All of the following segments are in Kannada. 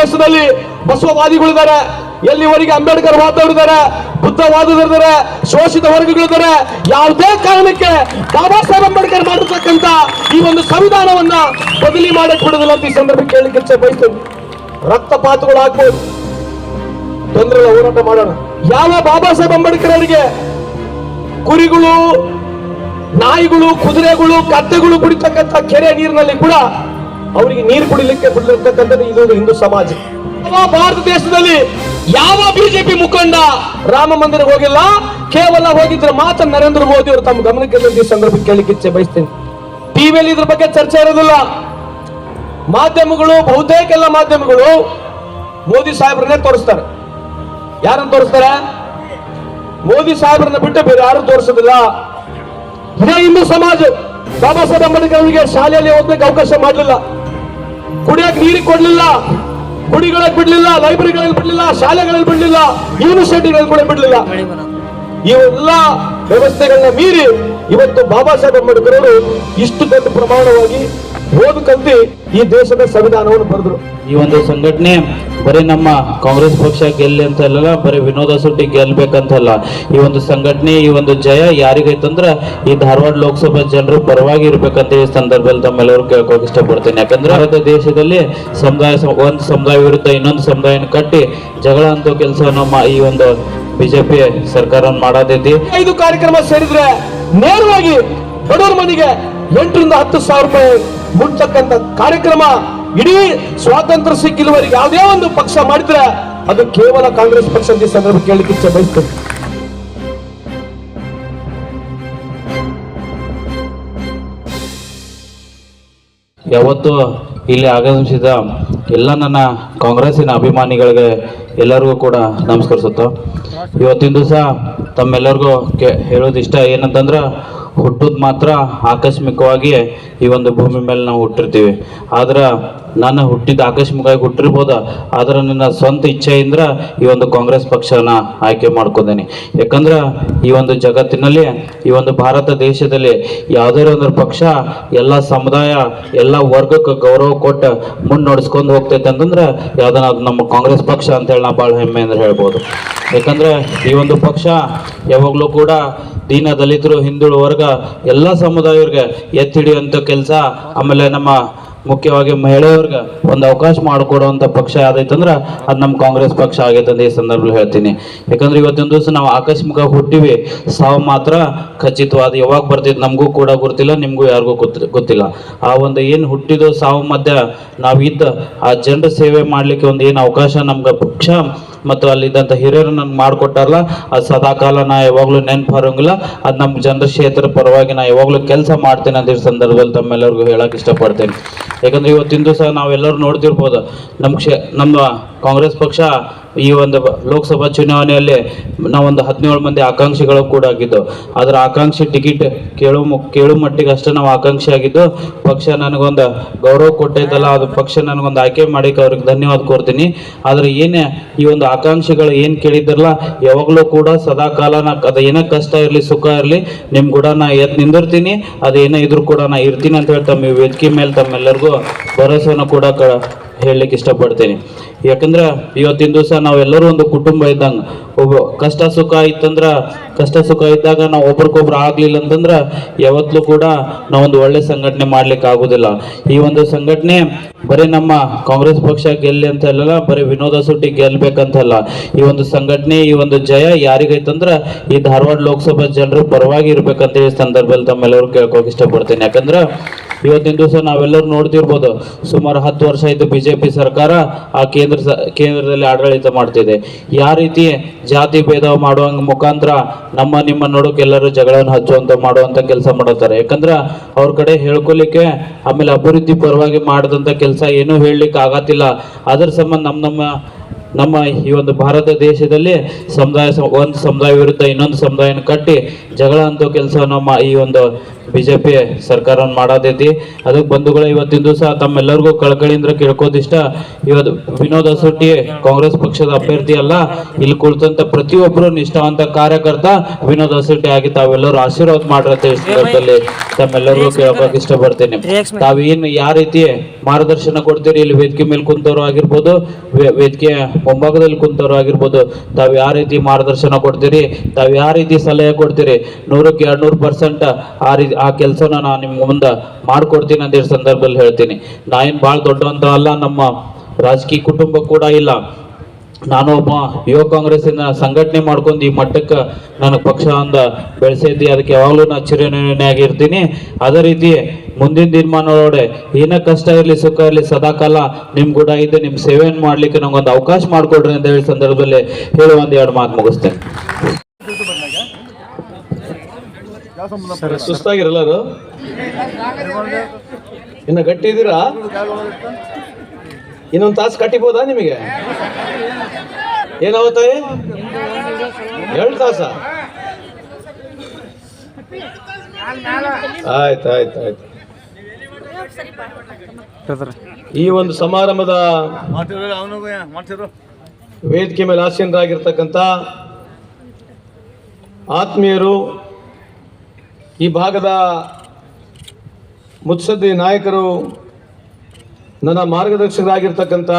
ದೇಶದಲ್ಲಿ ಬಸವವಾದಿಗಳಿದ್ದಾರೆ, ಎಲ್ಲಿವರೆಗೆ ಅಂಬೇಡ್ಕರ್ ವಾದವರಿದ್ದಾರೆ ಬುದ್ಧವಾದದರಿದ್ದಾರೆ ಶೋಷಿತ ವರ್ಗಗಳಿದ್ದಾರೆ, ಯಾವುದೇ ಕಾರಣಕ್ಕೆ ಬಾಬಾ ಸಾಹೇಬ್ ಅಂಬೇಡ್ಕರ್ ಮಾಡಿರ್ತಕ್ಕಂಥ ಈ ಒಂದು ಸಂವಿಧಾನವನ್ನ ಬದಲಿ ಮಾಡಕ್ ಬಿಡೋದಿಲ್ಲ ಅಂತ ಈ ಸಂದರ್ಭ ಕೇಳಲಿಕ್ಕೆ ಬಯಸ್ತೇನೆ. ರಕ್ತಪಾತಗಳು ಆಗ್ಬೋದು ತೊಂದರೆ ಹೋರಾಟ ಮಾಡೋಣ. ಯಾವ ಬಾಬಾ ಸಾಹೇಬ್ ಅಂಬೇಡ್ಕರ್ ಅವರಿಗೆ ಕುರಿಗಳು, ನಾಯಿಗಳು, ಕುದುರೆಗಳು ಕತ್ತೆಗಳು ಕುಡಿತಕ್ಕಂಥ ಕೆರೆ ನೀರಿನಲ್ಲಿ ಕೂಡ ಅವರಿಗೆ ನೀರು ಕುಡಿಲಿಕ್ಕೆ ಬಿಡಲಿರ್ತಕ್ಕಂಥದ್ದು ಇದೊಂದು ಹಿಂದೂ ಸಮಾಜ. ಭಾರತ ದೇಶದಲ್ಲಿ ಯಾವ ಬಿಜೆಪಿ ಮುಖಂಡ ರಾಮ ಮಂದಿರ ಹೋಗಿಲ್ಲ, ಕೇವಲ ಹೋಗಿದ್ರೆ ಮಾತ್ರ ನರೇಂದ್ರ ಮೋದಿ ಅವರು ತಮ್ಮ ಗಮನಕ್ಕೆ ಸಂದರ್ಭ ಕೇಳಲಿಕ್ಕೆ ಇಚ್ಛೆ ಬಯಸ್ತೇನೆ. ಟಿವಿಯಲ್ಲಿ ಇದ್ರ ಬಗ್ಗೆ ಚರ್ಚೆ ಇರೋದಿಲ್ಲ ಮಾಧ್ಯಮಗಳು, ಬಹುತೇಕ ಎಲ್ಲ ಮಾಧ್ಯಮಗಳು ಮೋದಿ ಸಾಹೇಬ್ರನ್ನೇ ತೋರಿಸ್ತಾರೆ. ಯಾರನ್ನು ತೋರಿಸ್ತಾರೆ? ಮೋದಿ ಸಾಹೇಬ್ರನ್ನ ಬಿಟ್ಟು ಬೇರೆ ಯಾರು ತೋರಿಸೋದಿಲ್ಲ. ಇದೇ ಹಿಂದೂ ಸಮಾಜ. ಬಾಬಾ ಸಾಹೇಬ್ ಅಂಬೇಡ್ಕರ್ ಅವರಿಗೆ ಶಾಲೆಯಲ್ಲಿ ಓದಬೇಕು ಅವಕಾಶ ಮಾಡಲಿಲ್ಲ. ಕುಡಿಯಕ್ಕೆ ನೀರಿಗೆ ಕೊಡ್ಲಿಲ್ಲ ಗುಡಿಗಳಿಗೆ ಬಿಡ್ಲಿಲ್ಲ, ಲೈಬ್ರರಿಗಳಲ್ಲಿ ಬಿಡ್ಲಿಲ್ಲ, ಶಾಲೆಗಳಲ್ಲಿ ಬಿಡ್ಲಿಲ್ಲ ಯೂನಿವರ್ಸಿಟಿಗಳಲ್ಲಿ ಕೂಡ ಬಿಡ್ಲಿಲ್ಲ. ಇವೆಲ್ಲ ವ್ಯವಸ್ಥೆಗಳನ್ನ ಮೀರಿ ಇವತ್ತು ಬಾಬಾ ಸಾಹೇಬ್ ಅಂಬೇಡ್ಕರ್ ಅವರು ಇಷ್ಟು ದೊಡ್ಡ ಪ್ರಮಾಣವಾಗಿ ಓದಕಂತಿ ಈ ದೇಶದ ಸಂವಿಧಾನವನ್ನು ಬರೆದ್ರು. ಈ ಒಂದು ಸಂಘಟನೆ ಬರೀ ನಮ್ಮ ಕಾಂಗ್ರೆಸ್ ಪಕ್ಷ ಗೆಲ್ಲಿ ಅಂತ ಅಲ್ಲ ಬರೀ ವಿನೋದ ಸುಟ್ಟಿ ಗೆಲ್ಬೇಕಂತಲ್ಲ. ಈ ಒಂದು ಸಂಘಟನೆ ಈ ಒಂದು ಜಯ ಯಾರಿಗೈತಂದ್ರ ಈ ಧಾರವಾಡ ಲೋಕಸಭಾ ಜನರು ಪರವಾಗಿ ಇರ್ಬೇಕಂತ ಈ ಸಂದರ್ಭದಲ್ಲಿ ತಮ್ಮೆಲ್ಲರೂ ಕೇಳ್ಕೋಕೆ ಇಷ್ಟಪಡ್ತೇನೆ. ಯಾಕಂದ್ರೆ ಭಾರತ ದೇಶದಲ್ಲಿ ಸಮುದಾಯ ಒಂದು ಸಮುದಾಯ ವಿರುದ್ಧ ಇನ್ನೊಂದು ಸಮುದಾಯನ ಕಟ್ಟಿ ಜಗಳ ಅಂತ ಕೆಲಸ ನಮ್ಮ ಈ ಒಂದು ಬಿಜೆಪಿ ಸರ್ಕಾರ ಮಾಡೋದೈತಿ ಐದು ಕಾರ್ಯಕ್ರಮ ಸೇರಿದ್ರೆ ನೇರವಾಗಿ ಬಡವರ ಮನೆಗೆ ಎಂಟರಿಂದ ಹತ್ತು ಸಾವಿರ ರೂಪಾಯಿ ಮುಟ್ತಕ್ಕಂಥ ಕಾರ್ಯಕ್ರಮ ಇಡೀ ಸ್ವಾತಂತ್ರ್ಯ ಸಿಕ್ಕಿರುವವರೆಗೆ ಯಾವುದೇ ಒಂದು ಪಕ್ಷ ಮಾಡಿದ್ರೆ ಅದು ಕೇವಲ ಕಾಂಗ್ರೆಸ್ ಪಕ್ಷ ಈ ಸಂದರ್ಭ ಕೇಳಲಿಕ್ಕೆ ಇಚ್ಛೆ ಬಯಸ್ತೇನೆ. ಯಾವತ್ತು ಇಲ್ಲಿ ಆಗಮಿಸಿದ ಎಲ್ಲ ನನ್ನ ಕಾಂಗ್ರೆಸ್ಸಿನ ಅಭಿಮಾನಿಗಳಿಗೆ ಎಲ್ಲರಿಗೂ ಕೂಡ ನಮಸ್ಕರಿಸುತ್ತ ಇವತ್ತಿನ ದಿವಸ ತಮ್ಮೆಲ್ಲರಿಗೂ ಕೆ ಹೇಳೋದು ಇಷ್ಟ ಏನಂತಂದ್ರೆ ಹುಟ್ಟೋದು ಮಾತ್ರ ಆಕಸ್ಮಿಕವಾಗಿ ಈ ಒಂದು ಭೂಮಿ ಮೇಲೆ ನಾವು ಹುಟ್ಟಿರ್ತೀವಿ. ಆದ್ರೆ ನಾನು ಹುಟ್ಟಿದ ಆಕಸ್ಮಿಕವಾಗಿ ಹುಟ್ಟಿರ್ಬೋದ? ಆದ್ರೆ ನನ್ನ ಸ್ವಂತ ಇಚ್ಛೆಯಿಂದ ಈ ಒಂದು ಕಾಂಗ್ರೆಸ್ ಪಕ್ಷನ ಆಯ್ಕೆ ಮಾಡ್ಕೊಂಡೇನೆ. ಯಾಕಂದ್ರೆ ಈ ಒಂದು ಜಗತ್ತಿನಲ್ಲಿ, ಈ ಒಂದು ಭಾರತ ದೇಶದಲ್ಲಿ ಯಾವುದೇ ಒಂದು ಪಕ್ಷ, ಎಲ್ಲ ಸಮುದಾಯ, ಎಲ್ಲ ವರ್ಗಕ್ಕೆ ಗೌರವ ಕೊಟ್ಟು ಮುನ್ನಡೆಸ್ಕೊಂಡು ಹೋಗ್ತೈತೆ ಅಂತಂದ್ರೆ ಯಾವ್ದನ ಅದು ನಮ್ಮ ಕಾಂಗ್ರೆಸ್ ಪಕ್ಷ ಅಂತೇಳಿ ನಾ ಭಾಳ ಹೆಮ್ಮೆ ಅಂದ್ರೆ ಹೇಳ್ಬೋದು. ಯಾಕಂದ್ರೆ ಈ ಒಂದು ಪಕ್ಷ ಯಾವಾಗಲೂ ಕೂಡ ದೀನ ದಲಿತರು ಹಿಂದುಳು ವರ್ಗ ಎಲ್ಲ ಸಮುದಾಯವ್ರಿಗೆ ಎತ್ತಿಡಿಯುವಂಥ ಕೆಲಸ, ಆಮೇಲೆ ನಮ್ಮ ಮುಖ್ಯವಾಗಿ ಮಹಿಳೆಯವ್ರಿಗೆ ಒಂದು ಅವಕಾಶ ಮಾಡಿಕೊಡುವಂಥ ಪಕ್ಷ ಯಾವ್ದೈತಂದ್ರೆ ಅದು ನಮ್ಮ ಕಾಂಗ್ರೆಸ್ ಪಕ್ಷ ಆಗೈತೆ ಅಂತ ಈ ಸಂದರ್ಭದಲ್ಲಿ ಹೇಳ್ತೀನಿ. ಯಾಕಂದ್ರೆ ಇವತ್ತಿನ ದಿವಸ ನಾವು ಆಕಸ್ಮಿಕ ಹುಟ್ಟಿವಿ. ಸಾವು ಮಾತ್ರ ಖಚಿತವಾದ ಯಾವಾಗ ಬರ್ತೈತೆ ನಮಗೂ ಕೂಡ ಗೊತ್ತಿಲ್ಲ, ನಿಮಗೂ ಯಾರಿಗೂ ಗೊತ್ತ, ಗೊತ್ತಿಲ್ಲ. ಆ ಒಂದು ಏನು ಹುಟ್ಟಿದೋ ಸಾವು ಮಧ್ಯ ನಾವು ಇದ್ದ ಆ ಜನರ ಸೇವೆ ಮಾಡಲಿಕ್ಕೆ ಒಂದು ಏನು ಅವಕಾಶ ನಮ್ಗೆ ಪಕ್ಷ ಮತ್ತು ಅಲ್ಲಿದ್ದಂಥ ಹಿರಿಯರು ನನ್ಗೆ ಮಾಡಿಕೊಟ್ಟಾರಲ್ಲ, ಅದು ಸದಾಕಾಲ ನಾ ಯಾವಾಗಲೂ ನೆನಪು ಹರಂಗಿಲ್ಲ. ಅದು ನಮ್ಮ ಚಂದ್ರಶೇಖರ ಪರವಾಗಿ ನಾ ಯಾವಾಗಲೂ ಕೆಲಸ ಮಾಡ್ತೇನೆ ಅಂತ ಈ ಸಂದರ್ಭದಲ್ಲಿ ತಮ್ಮೆಲ್ಲರಿಗೂ ಹೇಳಕ್ಕೆ ಇಷ್ಟಪಡ್ತೇನೆ. ಯಾಕಂದರೆ ಇವತ್ತಿಂದು ಸಹ ನಾವೆಲ್ಲರೂ ನೋಡ್ತಿರ್ಬೋದು, ನಮ್ಮ ಕ್ಷೇ ನಮ್ಮ ಕಾಂಗ್ರೆಸ್ ಪಕ್ಷ ಈ ಒಂದು ಲೋಕಸಭಾ ಚುನಾವಣೆಯಲ್ಲಿ ನಾವೊಂದು ಹದಿನೇಳು ಮಂದಿ ಆಕಾಂಕ್ಷಿಗಳು ಕೂಡ ಆಗಿದ್ದು ಅದರ ಆಕಾಂಕ್ಷಿ ಟಿಕೆಟ್ ಕೇಳು ಕೇಳು ಮಟ್ಟಿಗೆ ಅಷ್ಟೇ ನಾವು ಆಕಾಂಕ್ಷಿ ಆಗಿದ್ದು, ಪಕ್ಷ ನನಗೊಂದು ಗೌರವ ಕೊಟ್ಟೈತಲ್ಲ, ಅದು ಪಕ್ಷ ನನಗೊಂದು ಆಯ್ಕೆ ಮಾಡಿ ಅವ್ರಿಗೆ ಧನ್ಯವಾದ ಕೋರ್ತೀನಿ. ಆದ್ರೆ ಏನೇ ಈ ಒಂದು ಆಕಾಂಕ್ಷಿಗಳು ಏನು ಕೇಳಿದ್ರಲ್ಲ, ಯಾವಾಗಲೂ ಕೂಡ ಸದಾ ಕಾಲ ಅದು ಏನೇ ಕಷ್ಟ ಇರಲಿ, ಸುಖ ಇರಲಿ ನಿಮ್ಮ ಕೂಡ ನಾ ಎತ್ ನಿಂದಿರ್ತೀನಿ, ಅದು ಏನೇ ಇದ್ರೂ ಕೂಡ ನಾ ಇರ್ತೀನಿ ಅಂತ ಹೇಳಿ ತಮ್ಮ ವೇದಿಕೆ ಮೇಲೆ ತಮ್ಮೆಲ್ಲರಿಗೂ ಭರವಸೆಯನ್ನು ಕೂಡ ಕ, ಹೇಳಲಿಕ್ಕೆ ಇಷ್ಟಪಡ್ತೀನಿ. ಯಾಕಂದ್ರೆ ಇವತ್ತಿನ ದಿವಸ ನಾವೆಲ್ಲರೂ ಒಂದು ಕುಟುಂಬ ಇದ್ದಂಗೆ. ಒಬ್ಬ ಕಷ್ಟ ಸುಖ ಇತ್ತಂದ್ರ, ಕಷ್ಟ ಸುಖ ಇದ್ದಾಗ ನಾವು ಒಬ್ರಿಗೊಬ್ರು ಆಗ್ಲಿಲ್ಲ ಅಂತಂದ್ರ ಯಾವತ್ತೂ ಕೂಡ ನಾವೊಂದು ಒಳ್ಳೆ ಸಂಘಟನೆ ಮಾಡ್ಲಿಕ್ಕೆ ಆಗುದಿಲ್ಲ. ಈ ಒಂದು ಸಂಘಟನೆ ಬರೀ ನಮ್ಮ ಕಾಂಗ್ರೆಸ್ ಪಕ್ಷ ಗೆಲ್ಲಿ ಅಂತ ಹೇಳಲ್ಲ ಬರೀ ವಿನೋದ ಸುಟ್ಟಿ ಗೆಲ್ಬೇಕಂತಲ್ಲ. ಈ ಒಂದು ಸಂಘಟನೆ, ಈ ಒಂದು ಜಯ ಯಾರಿಗೈತಂದ್ರ ಈ ಧಾರವಾಡ ಲೋಕಸಭಾ ಜನರು ಪರವಾಗಿ ಇರ್ಬೇಕಂತ ಈ ಸಂದರ್ಭದಲ್ಲಿ ತಮ್ಮೆಲ್ಲರೂ ಕೇಳ್ಕೊಕ್ ಇಷ್ಟಪಡ್ತೇನೆ. ಯಾಕಂದ್ರ ಇವತ್ತಿನ ದಿವಸ ನಾವೆಲ್ಲರೂ ನೋಡ್ತಿರ್ಬೋದು, ಸುಮಾರು ಹತ್ತು ವರ್ಷ ಆಯ್ತು ಬಿಜೆಪಿ ಸರ್ಕಾರ ಆ ಕೇಂದ್ರ ಸ- ಕೇಂದ್ರದಲ್ಲಿ ಆಡಳಿತ ಮಾಡ್ತಿದೆ. ಯಾವ ರೀತಿ ಜಾತಿ ಭೇದ ಮಾಡುವ ಮುಖಾಂತರ ನಮ್ಮ, ನಿಮ್ಮ ನೋಡೋಕೆ ಎಲ್ಲರೂ ಜಗಳವನ್ನು ಹಚ್ಚುವಂತ, ಮಾಡುವಂತ ಕೆಲಸ ಮಾಡುತ್ತಾರೆ. ಯಾಕಂದ್ರೆ ಅವ್ರ ಕಡೆ ಹೇಳ್ಕೊಲಿಕ್ಕೆ ಆಮೇಲೆ ಅಭಿವೃದ್ಧಿ ಪರವಾಗಿ ಮಾಡಿದಂತ ಕೆಲಸ ಏನೂ ಹೇಳಲಿಕ್ಕೆ ಆಗತ್ತಿಲ್ಲ ಅದ್ರ ಸಂಬಂಧ ನಮ್ಮ ನಮ್ಮ ನಮ್ಮ ಈ ಒಂದು ಭಾರತ ದೇಶದಲ್ಲಿ ಸಮುದಾಯ ಒಂದು ಸಮುದಾಯ ವಿರುದ್ಧ ಇನ್ನೊಂದು ಸಮುದಾಯನ ಕಟ್ಟಿ ಜಗಳ ಅಂತ ಕೆಲಸ ನಮ್ಮ ಈ ಒಂದು ಬಿಜೆಪಿ ಸರ್ಕಾರ ಮಾಡೋದೈತಿ ಅದಕ್ಕೆ ಬಂಧುಗಳ ಇವತ್ತಿನ ದಿವಸ ತಮ್ಮೆಲ್ಲರಿಗೂ ಕಳಕಳಿಯಿಂದ ಕೇಳ್ಕೋದಿಷ್ಟ ಇವತ್ತು ವಿನೋದ್ ಅಸೋಟಿ ಕಾಂಗ್ರೆಸ್ ಪಕ್ಷದ ಅಭ್ಯರ್ಥಿ ಅಲ್ಲ, ಇಲ್ಲಿ ಕುಳಿತಂತ ಪ್ರತಿಯೊಬ್ಬರು ನಿಷ್ಠಾವಂತ ಕಾರ್ಯಕರ್ತ ವಿನೋದ್ ಅಸೋಟಿ ಆಗಿ ತಾವೆಲ್ಲರೂ ಆಶೀರ್ವಾದ ಮಾಡಿರತ್ತೆ ಸಂದರ್ಭದಲ್ಲಿ ತಮ್ಮೆಲ್ಲರಿಗೂ ಕೇಳೋಕೆ ಇಷ್ಟಪಡ್ತೇನೆ. ತಾವೇನು ಯಾವ ರೀತಿ ಮಾರ್ಗದರ್ಶನ ಕೊಡ್ತೀರಿ? ಇಲ್ಲಿ ವೇದಿಕೆ ಮೇಲೆ ಕುಂತವ್ರು ಆಗಿರ್ಬೋದು ವೇದಿಕೆ ಮುಂಭಾಗದಲ್ಲಿ ಕುಂತವ್ರು ಆಗಿರ್ಬೋದು, ತಾವು ಯಾವ ರೀತಿ ಮಾರ್ಗದರ್ಶನ ಕೊಡ್ತೀರಿ, ತಾವು ಯಾವ ರೀತಿ ಸಲಹೆ ಕೊಡ್ತೀರಿ, ನೂರಕ್ಕೆ ಎರಡ್ ನೂರು ಪರ್ಸೆಂಟ್ ಆ ರೀತಿ, ಆ ಕೆಲಸನ ನಾನು ನಿಮ್ಗೆ ಮುಂದೆ ಮಾಡ್ಕೊಡ್ತೀನಿ ಅಂತ ಸಂದರ್ಭದಲ್ಲಿ ಹೇಳ್ತೀನಿ. ನಾ ಏನು ಭಾಳ ದೊಡ್ಡವಂತ ಅಲ್ಲ ನಮ್ಮ ರಾಜಕೀಯ ಕುಟುಂಬ ಕೂಡ ಇಲ್ಲ. ನಾನು ಒಬ್ಬ ಯುವ ಕಾಂಗ್ರೆಸ್ಸಿನ ಸಂಘಟನೆ ಮಾಡ್ಕೊಂಡು ಈ ಮಟ್ಟಕ್ಕೆ ನನಗೆ ಪಕ್ಷ ಬೆಳೆಸಿದ್ದೆ ಅದಕ್ಕೆ ಯಾವಾಗಲೂ ನಾನು ಚಿರಋಣಿಯಾಗಿರ್ತೀನಿ. ಅದೇ ರೀತಿ ಮುಂದಿನ ದಿನಮಾನದೊಳಗಡೆ ಏನೇ ಕಷ್ಟ ಇರಲಿ, ಸುಖ ಇರಲಿ, ಸದಾಕಾಲ ನಿಮ್ಮ ಕೂಡ ಇದ್ದು ನಿಮ್ಮ ಸೇವೆಯನ್ನು ಮಾಡ್ಲಿಕ್ಕೆ ಒಂದು ಅವಕಾಶ ಮಾಡಿಕೊಡ್ರಿ ಅಂತ ಹೇಳಿ ಸಂದರ್ಭದಲ್ಲಿ ಹೇಳಿ ಒಂದು ಎರಡು ಮಾತು ಮುಗಿಸ್ತೇನೆ. ಸುಸ್ತಾಗಿರಲ್ಲರು ಇನ್ನು ಗಟ್ಟಿ ಇದ್ದೀರಾ ಇನ್ನೊಂದು ತಾಸು ಕಟ್ಟಿಬೋದಾ ನಿಮಗೆ? ಏನಾಗುತ್ತಾಯಿ ಎರಡು ತಾಸ. ಆಯ್ತು ಆಯ್ತು ಆಯ್ತು. ಈ ಒಂದು ಸಮಾರಂಭದ ವೇದಿಕೆ ಮೇಲೆ ಆಸೀನರಾಗಿರ್ತಕ್ಕಂಥ ಆತ್ಮೀಯರು, ಈ ಭಾಗದ ಮುತ್ಸದ್ದಿ ನಾಯಕರು, ನನ್ನ ಮಾರ್ಗದರ್ಶಕರಾಗಿರ್ತಕ್ಕಂಥ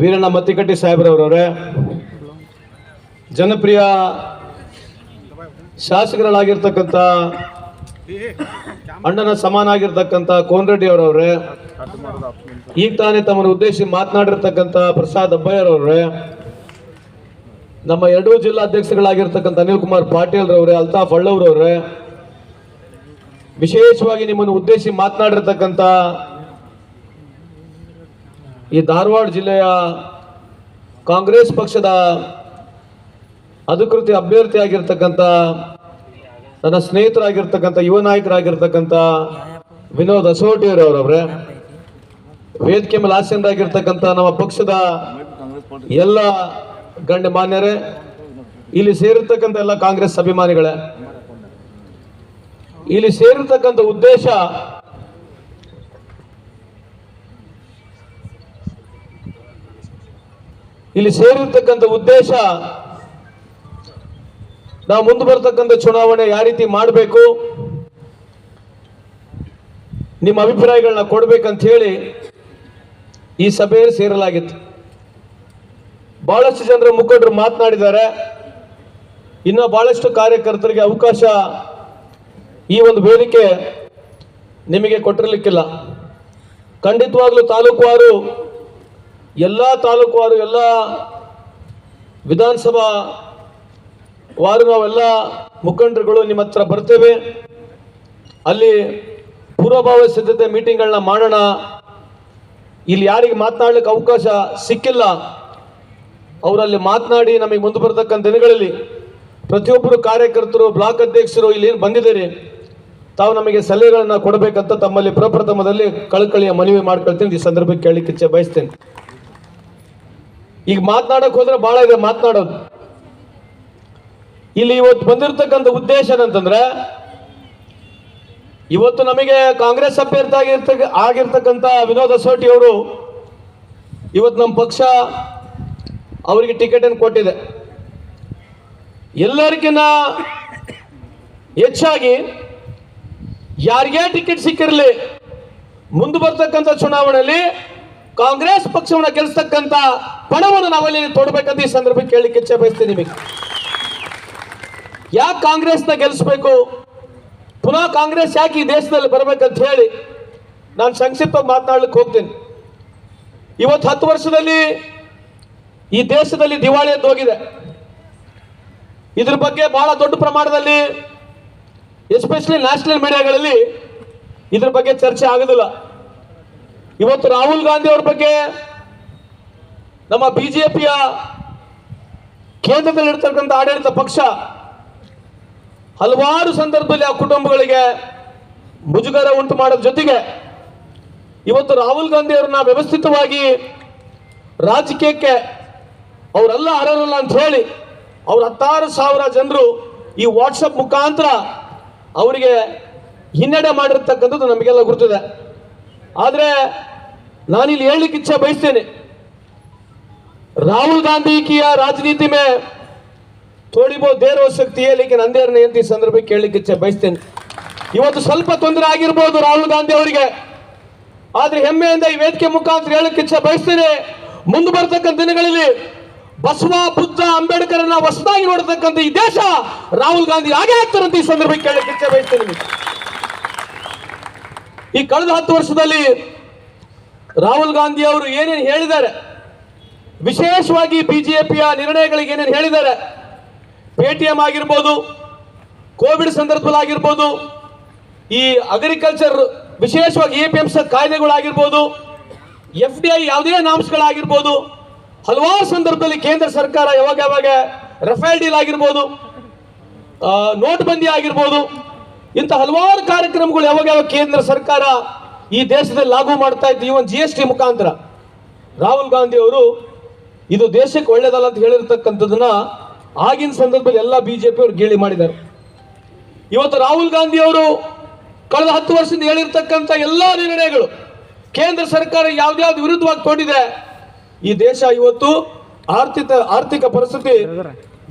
ವೀರಣ್ಣ ಮತ್ತಿಕಟ್ಟಿ ಸಾಹೇಬ್ರವರವರೇ, ಜನಪ್ರಿಯ ಶಾಸಕರಾಗಿರ್ತಕ್ಕಂಥ ಅಣ್ಣನ ಸಮಾನಾಗಿರ್ತಕ್ಕಂಥ ಕೋನ್ರೆಡ್ಡಿ ಅವರವ್ರೆ, ಈಗ ತಾನೇ ತಮ್ಮನ್ನು ಉದ್ದೇಶಿಸಿ ಮಾತನಾಡಿರ್ತಕ್ಕಂಥ ಪ್ರಸಾದ್ ಅಬ್ಬಯ್ಯರವ್ರೆ ನಮ್ಮ ಎರಡೂ ಜಿಲ್ಲಾ ಅಧ್ಯಕ್ಷರುಗಳಾಗಿರ್ತಕ್ಕಂಥ ಅನಿಲ್ ಕುಮಾರ್ ಪಾಟೀಲ್ ರವ್ರೆ, ಅಲ್ತಾಫ್ ಅಳ್ಳವ್ರವ್ರೆ, ವಿಶೇಷವಾಗಿ ನಿಮ್ಮನ್ನು ಉದ್ದೇಶಿಸಿ ಮಾತನಾಡಿರ್ತಕ್ಕಂಥ ಈ ಧಾರವಾಡ ಜಿಲ್ಲೆಯ ಕಾಂಗ್ರೆಸ್ ಪಕ್ಷದ ಅಧಿಕೃತ ಅಭ್ಯರ್ಥಿಯಾಗಿರ್ತಕ್ಕಂಥ ನನ್ನ ಸ್ನೇಹಿತರಾಗಿರ್ತಕ್ಕಂಥ, ಯುವ ನಾಯಕರಾಗಿರ್ತಕ್ಕಂಥ ವಿನೋದ್ ಅಸೋಟಿಯವರವ್ರವ್ರೆ ವೇದಿಕೆ ಮೇಲೆ ಆಸೀನರಾಗಿರ್ತಕ್ಕಂಥ ನಮ್ಮ ಪಕ್ಷದ ಎಲ್ಲ ಗಣ್ಯ ಮಾನ್ಯರೇ, ಇಲ್ಲಿ ಸೇರಿರ್ತಕ್ಕಂಥ ಎಲ್ಲ ಕಾಂಗ್ರೆಸ್ ಅಭಿಮಾನಿಗಳೇ. ಇಲ್ಲಿ ಸೇರಿರ್ತಕ್ಕಂಥ ಉದ್ದೇಶ ಇಲ್ಲಿ ಸೇರಿರ್ತಕ್ಕಂಥ ಉದ್ದೇಶ, ನಾವು ಮುಂದೆ ಬರ್ತಕ್ಕಂಥ ಚುನಾವಣೆ ಯಾವ ರೀತಿ ಮಾಡಬೇಕು, ನಿಮ್ಮ ಅಭಿಪ್ರಾಯಗಳನ್ನ ಕೊಡ್ಬೇಕಂತ ಹೇಳಿ ಈ ಸಭೆಯಲ್ಲಿ ಸೇರಲಾಗಿತ್ತು. ಬಹಳಷ್ಟು ಜನರ ಮುಖಂಡರು ಮಾತನಾಡಿದ್ದಾರೆ. ಇನ್ನು ಬಹಳಷ್ಟು ಕಾರ್ಯಕರ್ತರಿಗೆ ಅವಕಾಶ ಈ ಒಂದು ವೇದಿಕೆ ನಿಮಗೆ ಕೊಟ್ಟಿರಲಿಕ್ಕಿಲ್ಲ. ಖಂಡಿತವಾಗ್ಲೂ ತಾಲೂಕುವಾರು ಎಲ್ಲ ತಾಲೂಕುವಾರು ಎಲ್ಲ ವಿಧಾನಸಭಾ ವಾರು ನಾವೆಲ್ಲ ಮುಖಂಡರುಗಳು ನಿಮ್ಮ ಹತ್ರ ಬರ್ತೇವೆ. ಅಲ್ಲಿ ಪೂರ್ವಭಾವಿ ಸಿದ್ಧತೆ ಮೀಟಿಂಗ್ಗಳನ್ನ ಮಾಡೋಣ. ಇಲ್ಲಿ ಯಾರಿಗೆ ಮಾತನಾಡ್ಲಿಕ್ಕೆ ಅವಕಾಶ ಸಿಕ್ಕಿಲ್ಲ. ಅವರಲ್ಲಿ ಮಾತನಾಡಿ ನಮಗೆ ಮುಂದೆ ಬರತಕ್ಕಂಥ ದಿನಗಳಲ್ಲಿ ಪ್ರತಿಯೊಬ್ಬರು ಕಾರ್ಯಕರ್ತರು, ಬ್ಲಾಕ್ ಅಧ್ಯಕ್ಷರು ಇಲ್ಲಿ ಏನು ಬಂದಿದ್ದೀರಿ, ತಾವು ನಮಗೆ ಸಲಹೆಗಳನ್ನು ಕೊಡಬೇಕಂತ ತಮ್ಮಲ್ಲಿ ಪ್ರಪ್ರಥಮದಲ್ಲಿ ಕಳಕಳಿಯ ಮನವಿ ಮಾಡ್ಕೊಳ್ತೀನಿ. ಈ ಸಂದರ್ಭಕ್ಕೆ ಕೇಳಲಿಕ್ಕೆ ಬಯಸ್ತೇನೆ. ಈಗ ಮಾತನಾಡಕ್ ಹೋದ್ರೆ ಬಹಳ ಇದೆ ಮಾತನಾಡೋದು. ಇಲ್ಲಿ ಇವತ್ತು ಬಂದಿರತಕ್ಕಂಥ ಉದ್ದೇಶ ಏನಂತಂದ್ರೆ, ಇವತ್ತು ನಮಗೆ ಕಾಂಗ್ರೆಸ್ ಅಭ್ಯರ್ಥಿ ಆಗಿರ್ತಕ್ಕ, ಆಗಿರ್ತಕ್ಕಂಥ ವಿನೋದ ಅಸೋಟಿ ಅವರು ಇವತ್ತು ನಮ್ಮ ಪಕ್ಷ ಅವರಿಗೆ ಟಿಕೆಟ್ ಅನ್ನು ಕೊಟ್ಟಿದೆ. ಎಲ್ಲರಿಗಿನ್ನ ಹೆಚ್ಚಾಗಿ ಯಾರಿಗೇ ಟಿಕೆಟ್ ಸಿಕ್ಕಿರಲಿ, ಮುಂದೆ ಬರ್ತಕ್ಕಂಥ ಚುನಾವಣೆಯಲ್ಲಿ ಕಾಂಗ್ರೆಸ್ ಪಕ್ಷವನ್ನ ಗೆಲ್ಲಿಸ್ತಕ್ಕಂಥ ಪಣವನ್ನು ನಾವಲ್ಲಿ ತೊಡಬೇಕಂತ ಈ ಸಂದರ್ಭಕ್ಕೆ ಕೇಳಲಿಕ್ಕೆ ಇಚ್ಛೆ ಬಯಸ್ತೀನಿ ನಿಮಗೆ. ಯಾಕೆ ಕಾಂಗ್ರೆಸ್ನ ಗೆಲ್ಲಿಸ್ಬೇಕು? ಪುನಃ ಕಾಂಗ್ರೆಸ್ ಯಾಕೆ ಈ ದೇಶದಲ್ಲಿ ಬರಬೇಕಂತ ಹೇಳಿ ನಾನು ಸಂಕ್ಷಿಪ್ತ ಮಾತನಾಡ್ಲಿಕ್ಕೆ ಹೋಗ್ತೀನಿ. ಇವತ್ತು ಹತ್ತು ವರ್ಷದಲ್ಲಿ ಈ ದೇಶದಲ್ಲಿ ದಿವಾಳಿ ಅಂತ ಹೋಗಿದೆ. ಇದ್ರ ಬಗ್ಗೆ ಬಹಳ ದೊಡ್ಡ ಪ್ರಮಾಣದಲ್ಲಿ, ಎಸ್ಪೆಷಲಿ ನ್ಯಾಷನಲ್ ಮೀಡಿಯಾಗಳಲ್ಲಿ ಇದ್ರ ಬಗ್ಗೆ ಚರ್ಚೆ ಆಗೋದಿಲ್ಲ. ಇವತ್ತು ರಾಹುಲ್ ಗಾಂಧಿ ಅವ್ರ ಬಗ್ಗೆ ನಮ್ಮ ಬಿಜೆಪಿಯ ಕೇಂದ್ರದಲ್ಲಿರ್ತಕ್ಕಂಥ ಆಡಳಿತ ಪಕ್ಷ ಹಲವಾರು ಸಂದರ್ಭದಲ್ಲಿ ಆ ಕುಟುಂಬಗಳಿಗೆ ಮುಜುಗರ ಉಂಟು ಮಾಡೋದ್ರ ಜೊತೆಗೆ ಇವತ್ತು ರಾಹುಲ್ ಗಾಂಧಿ ಅವ್ರನ್ನ ವ್ಯವಸ್ಥಿತವಾಗಿ ರಾಜಕೀಯಕ್ಕೆ ಅವರೆಲ್ಲ ಅರ್ಹರಲ್ಲ ಅಂತ ಹೇಳಿ ಅವ್ರ ಹತ್ತಾರು ಸಾವಿರ ಜನರು ಈ ವಾಟ್ಸಪ್ ಮುಖಾಂತರ ಅವರಿಗೆ ಹಿನ್ನಡೆ ಮಾಡಿರ್ತಕ್ಕಂಥದ್ದು ನಮಗೆಲ್ಲ ಗೊತ್ತಿದೆ ಆದರೆ ನಾನಿಲ್ಲಿ ಹೇಳಲಿಕ್ಕೆ ಇಚ್ಛೆ ಬಯಸ್ತೇನೆ राहुल गांधी की या राजनीति में थोड़ी बहुत देर हो सकती है लेकिन अंधेर नहीं ಅಂತ ಈ ಸಂದರ್ಭಕ್ಕೆ ಕೇಳಲಿಕ್ಕೆ ಇಚ್ಛೆ ಬಯಸ್ತೇನೆ ಇವತ್ತು ಸ್ವಲ್ಪ ತೊಂದರೆ ಆಗಿರ್ಬೋದು ರಾಹುಲ್ ಗಾಂಧಿ ಅವರಿಗೆ ಆದ್ರೆ ಹೆಮ್ಮೆಯಿಂದ ಈ ವೇದಿಕೆ ಮುಖಾಂತರ ಹೇಳಕ್ಕೆ ಇಚ್ಛೆ ಬಯಸ್ತೇನೆ ಮುಂದೆ ಬರ್ತಕ್ಕಂಥ ದಿನಗಳಲ್ಲಿ ಬಸವ ಬುದ್ಧ ಅಂಬೇಡ್ಕರ್ನ ಹೊಸದಾಗಿ ನೋಡತಕ್ಕಂಥ ಈ ದೇಶ ರಾಹುಲ್ ಗಾಂಧಿ ಹಾಗೆ ಆಗ್ತಾರಂತ ಈ ಸಂದರ್ಭಕ್ಕೆ ಕೇಳಕ್ಕೆ ಇಚ್ಛೆ ಬಯಸ್ತೇನೆ ನಿಮಗೆ. ಈ ಕಳೆದ ಹತ್ತು ವರ್ಷದಲ್ಲಿ ರಾಹುಲ್ ಗಾಂಧಿ ಅವರು ಏನೇನು ಹೇಳಿದ್ದಾರೆ? ವಿಶೇಷವಾಗಿ ಬಿಜೆಪಿಯ ನಿರ್ಣಯಗಳಿಗೆ ಏನೇನು ಹೇಳಿದ್ದಾರೆ? ಪೇಟಿಎಂ ಆಗಿರ್ಬೋದು, ಕೋವಿಡ್ ಸಂದರ್ಭದಲ್ಲಾಗಿರ್ಬೋದು, ಈ ಅಗ್ರಿಕಲ್ಚರ್ ವಿಶೇಷವಾಗಿ ಎ ಪಿ ಎಂ ಕಾಯ್ದೆಗಳಾಗಿರ್ಬೋದು ಎಫ್ ಡಿ ಐ ಯಾವುದೇ ನಾಮ್ಸ್ಗಳಾಗಿರ್ಬೋದು, ಹಲವಾರು ಸಂದರ್ಭದಲ್ಲಿ ಕೇಂದ್ರ ಸರ್ಕಾರ ಯಾವಾಗ ಯಾವಾಗ ರಫೇಲ್ ಡೀಲ್ ಆಗಿರ್ಬೋದು ನೋಟ್ಬಂದಿ ಆಗಿರ್ಬೋದು, ಇಂಥ ಹಲವಾರು ಕಾರ್ಯಕ್ರಮಗಳು ಯಾವಾಗ ಯಾವಾಗ ಕೇಂದ್ರ ಸರ್ಕಾರ ಈ ದೇಶದಲ್ಲಿ ಲಾಗು ಮಾಡ್ತಾ ಇದ್ದ ಈ ಒಂದು ಜಿ ಎಸ್ ಟಿ ಮುಖಾಂತರ ರಾಹುಲ್ ಗಾಂಧಿ ಅವರು, ಇದು ದೇಶಕ್ಕೆ ಒಳ್ಳೇದಲ್ಲ ಅಂತ ಹೇಳಿರ್ತಕ್ಕಂಥದ್ದನ್ನ ಆಗಿನ ಸಂದರ್ಭದಲ್ಲಿ ಎಲ್ಲ ಬಿಜೆಪಿ ಅವರು ಗೇಳಿ ಮಾಡಿದ್ದಾರೆ. ಇವತ್ತು ರಾಹುಲ್ ಗಾಂಧಿ ಅವರು ಕಳೆದ ಹತ್ತು ವರ್ಷದಿಂದ ಹೇಳಿರ್ತಕ್ಕಂಥ ಎಲ್ಲ ನಿರ್ಣಯಗಳು ಕೇಂದ್ರ ಸರ್ಕಾರ ಯಾವ್ದಾವ್ದು ವಿರುದ್ಧವಾಗಿ ತೊಂಡಿದೆ ಈ ದೇಶ ಇವತ್ತು ಆರ್ಥಿಕ ಆರ್ಥಿಕ ಪರಿಸ್ಥಿತಿ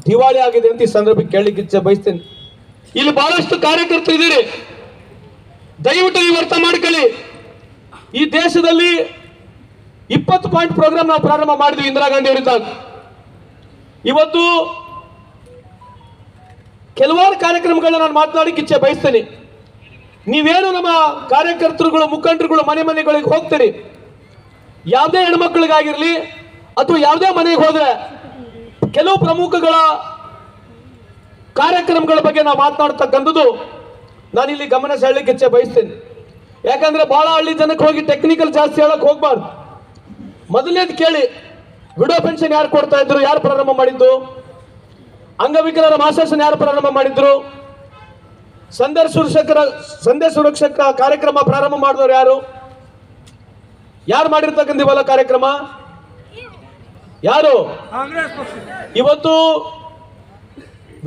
ದಿವಾಳಿ ಆಗಿದೆ ಅಂತ ಈ ಸಂದರ್ಭಕ್ಕೆ ಕೇಳಲಿಕ್ಕೆ ಬಯಸ್ತೇನೆ. ಇಲ್ಲಿ ಬಹಳಷ್ಟು ಕಾರ್ಯಕರ್ತರು ಇದ್ದೀರಿ ದಯವಿಟ್ಟು ನೀವು ಅರ್ಥ ಮಾಡ್ಕೊಳ್ಳಿ. ಈ ದೇಶದಲ್ಲಿ ಇಪ್ಪತ್ತು ಪಾಯಿಂಟ್ ಪ್ರೋಗ್ರಾಮ್ ನಾವು ಪ್ರಾರಂಭ ಮಾಡಿದ್ವಿ ಇಂದಿರಾ ಗಾಂಧಿ ಅವರಿಂದ. ಇವತ್ತು ಕೆಲವಾರು ಕಾರ್ಯಕ್ರಮಗಳನ್ನ ನಾನು ಇಚ್ಛೆ ಬಯಸ್ತೇನೆ. ನೀವೇನು ನಮ್ಮ ಕಾರ್ಯಕರ್ತರುಗಳು, ಮುಖಂಡರುಗಳು, ಮನೆ ಮನೆಗಳಿಗೆ ಹೋಗ್ತೀರಿ? ಯಾವುದೇ ಹೆಣ್ಮಕ್ಳಿಗಾಗಿರ್ಲಿ ಅಥವಾ ಯಾವುದೇ ಮನೆಗೆ ಹೋದ್ರೆ ಕೆಲವು ಪ್ರಮುಖಗಳ ಕಾರ್ಯಕ್ರಮಗಳ ಬಗ್ಗೆ ನಾವು ಮಾತನಾಡ್ತಕ್ಕಂಥದ್ದು ನಾನಿಲ್ಲಿ ಗಮನ ಸೆಳಲಿಕ್ಕೆ ಇಚ್ಛೆ ಬಯಸ್ತೇನೆ. ಯಾಕಂದ್ರೆ ಬಹಳ ಹಳ್ಳಿ ಜನಕ್ಕೆ ಹೋಗಿ ಟೆಕ್ನಿಕಲ್ ಜಾಸ್ತಿ ಹೇಳಕ್ ಹೋಗ್ಬಾರ್ದು. ಮೊದಲನೇದು ಕೇಳಿ ವಿಡೋ ಪೆನ್ಷನ್ ಯಾರು ಕೊಡ್ತಾ ಇದ್ರು? ಯಾರು ಪ್ರಾರಂಭ ಮಾಡಿದ್ದು? ಅಂಗವಿಕಲರ ಮಾಸಾಸನ ಯಾರು ಪ್ರಾರಂಭ ಮಾಡಿದ್ರು? ಸಂದೇಶ ಸುರಕ್ಷಕರ ಸಂದೇಶ ಸುರಕ್ಷಕ ಕಾರ್ಯಕ್ರಮ ಪ್ರಾರಂಭ ಮಾಡಿದವರು ಯಾರು? ಯಾರು ಮಾಡಿರ್ತಕ್ಕಂಥ ಇವೆಲ್ಲ ಕಾರ್ಯಕ್ರಮ? ಯಾರು? ಇವತ್ತು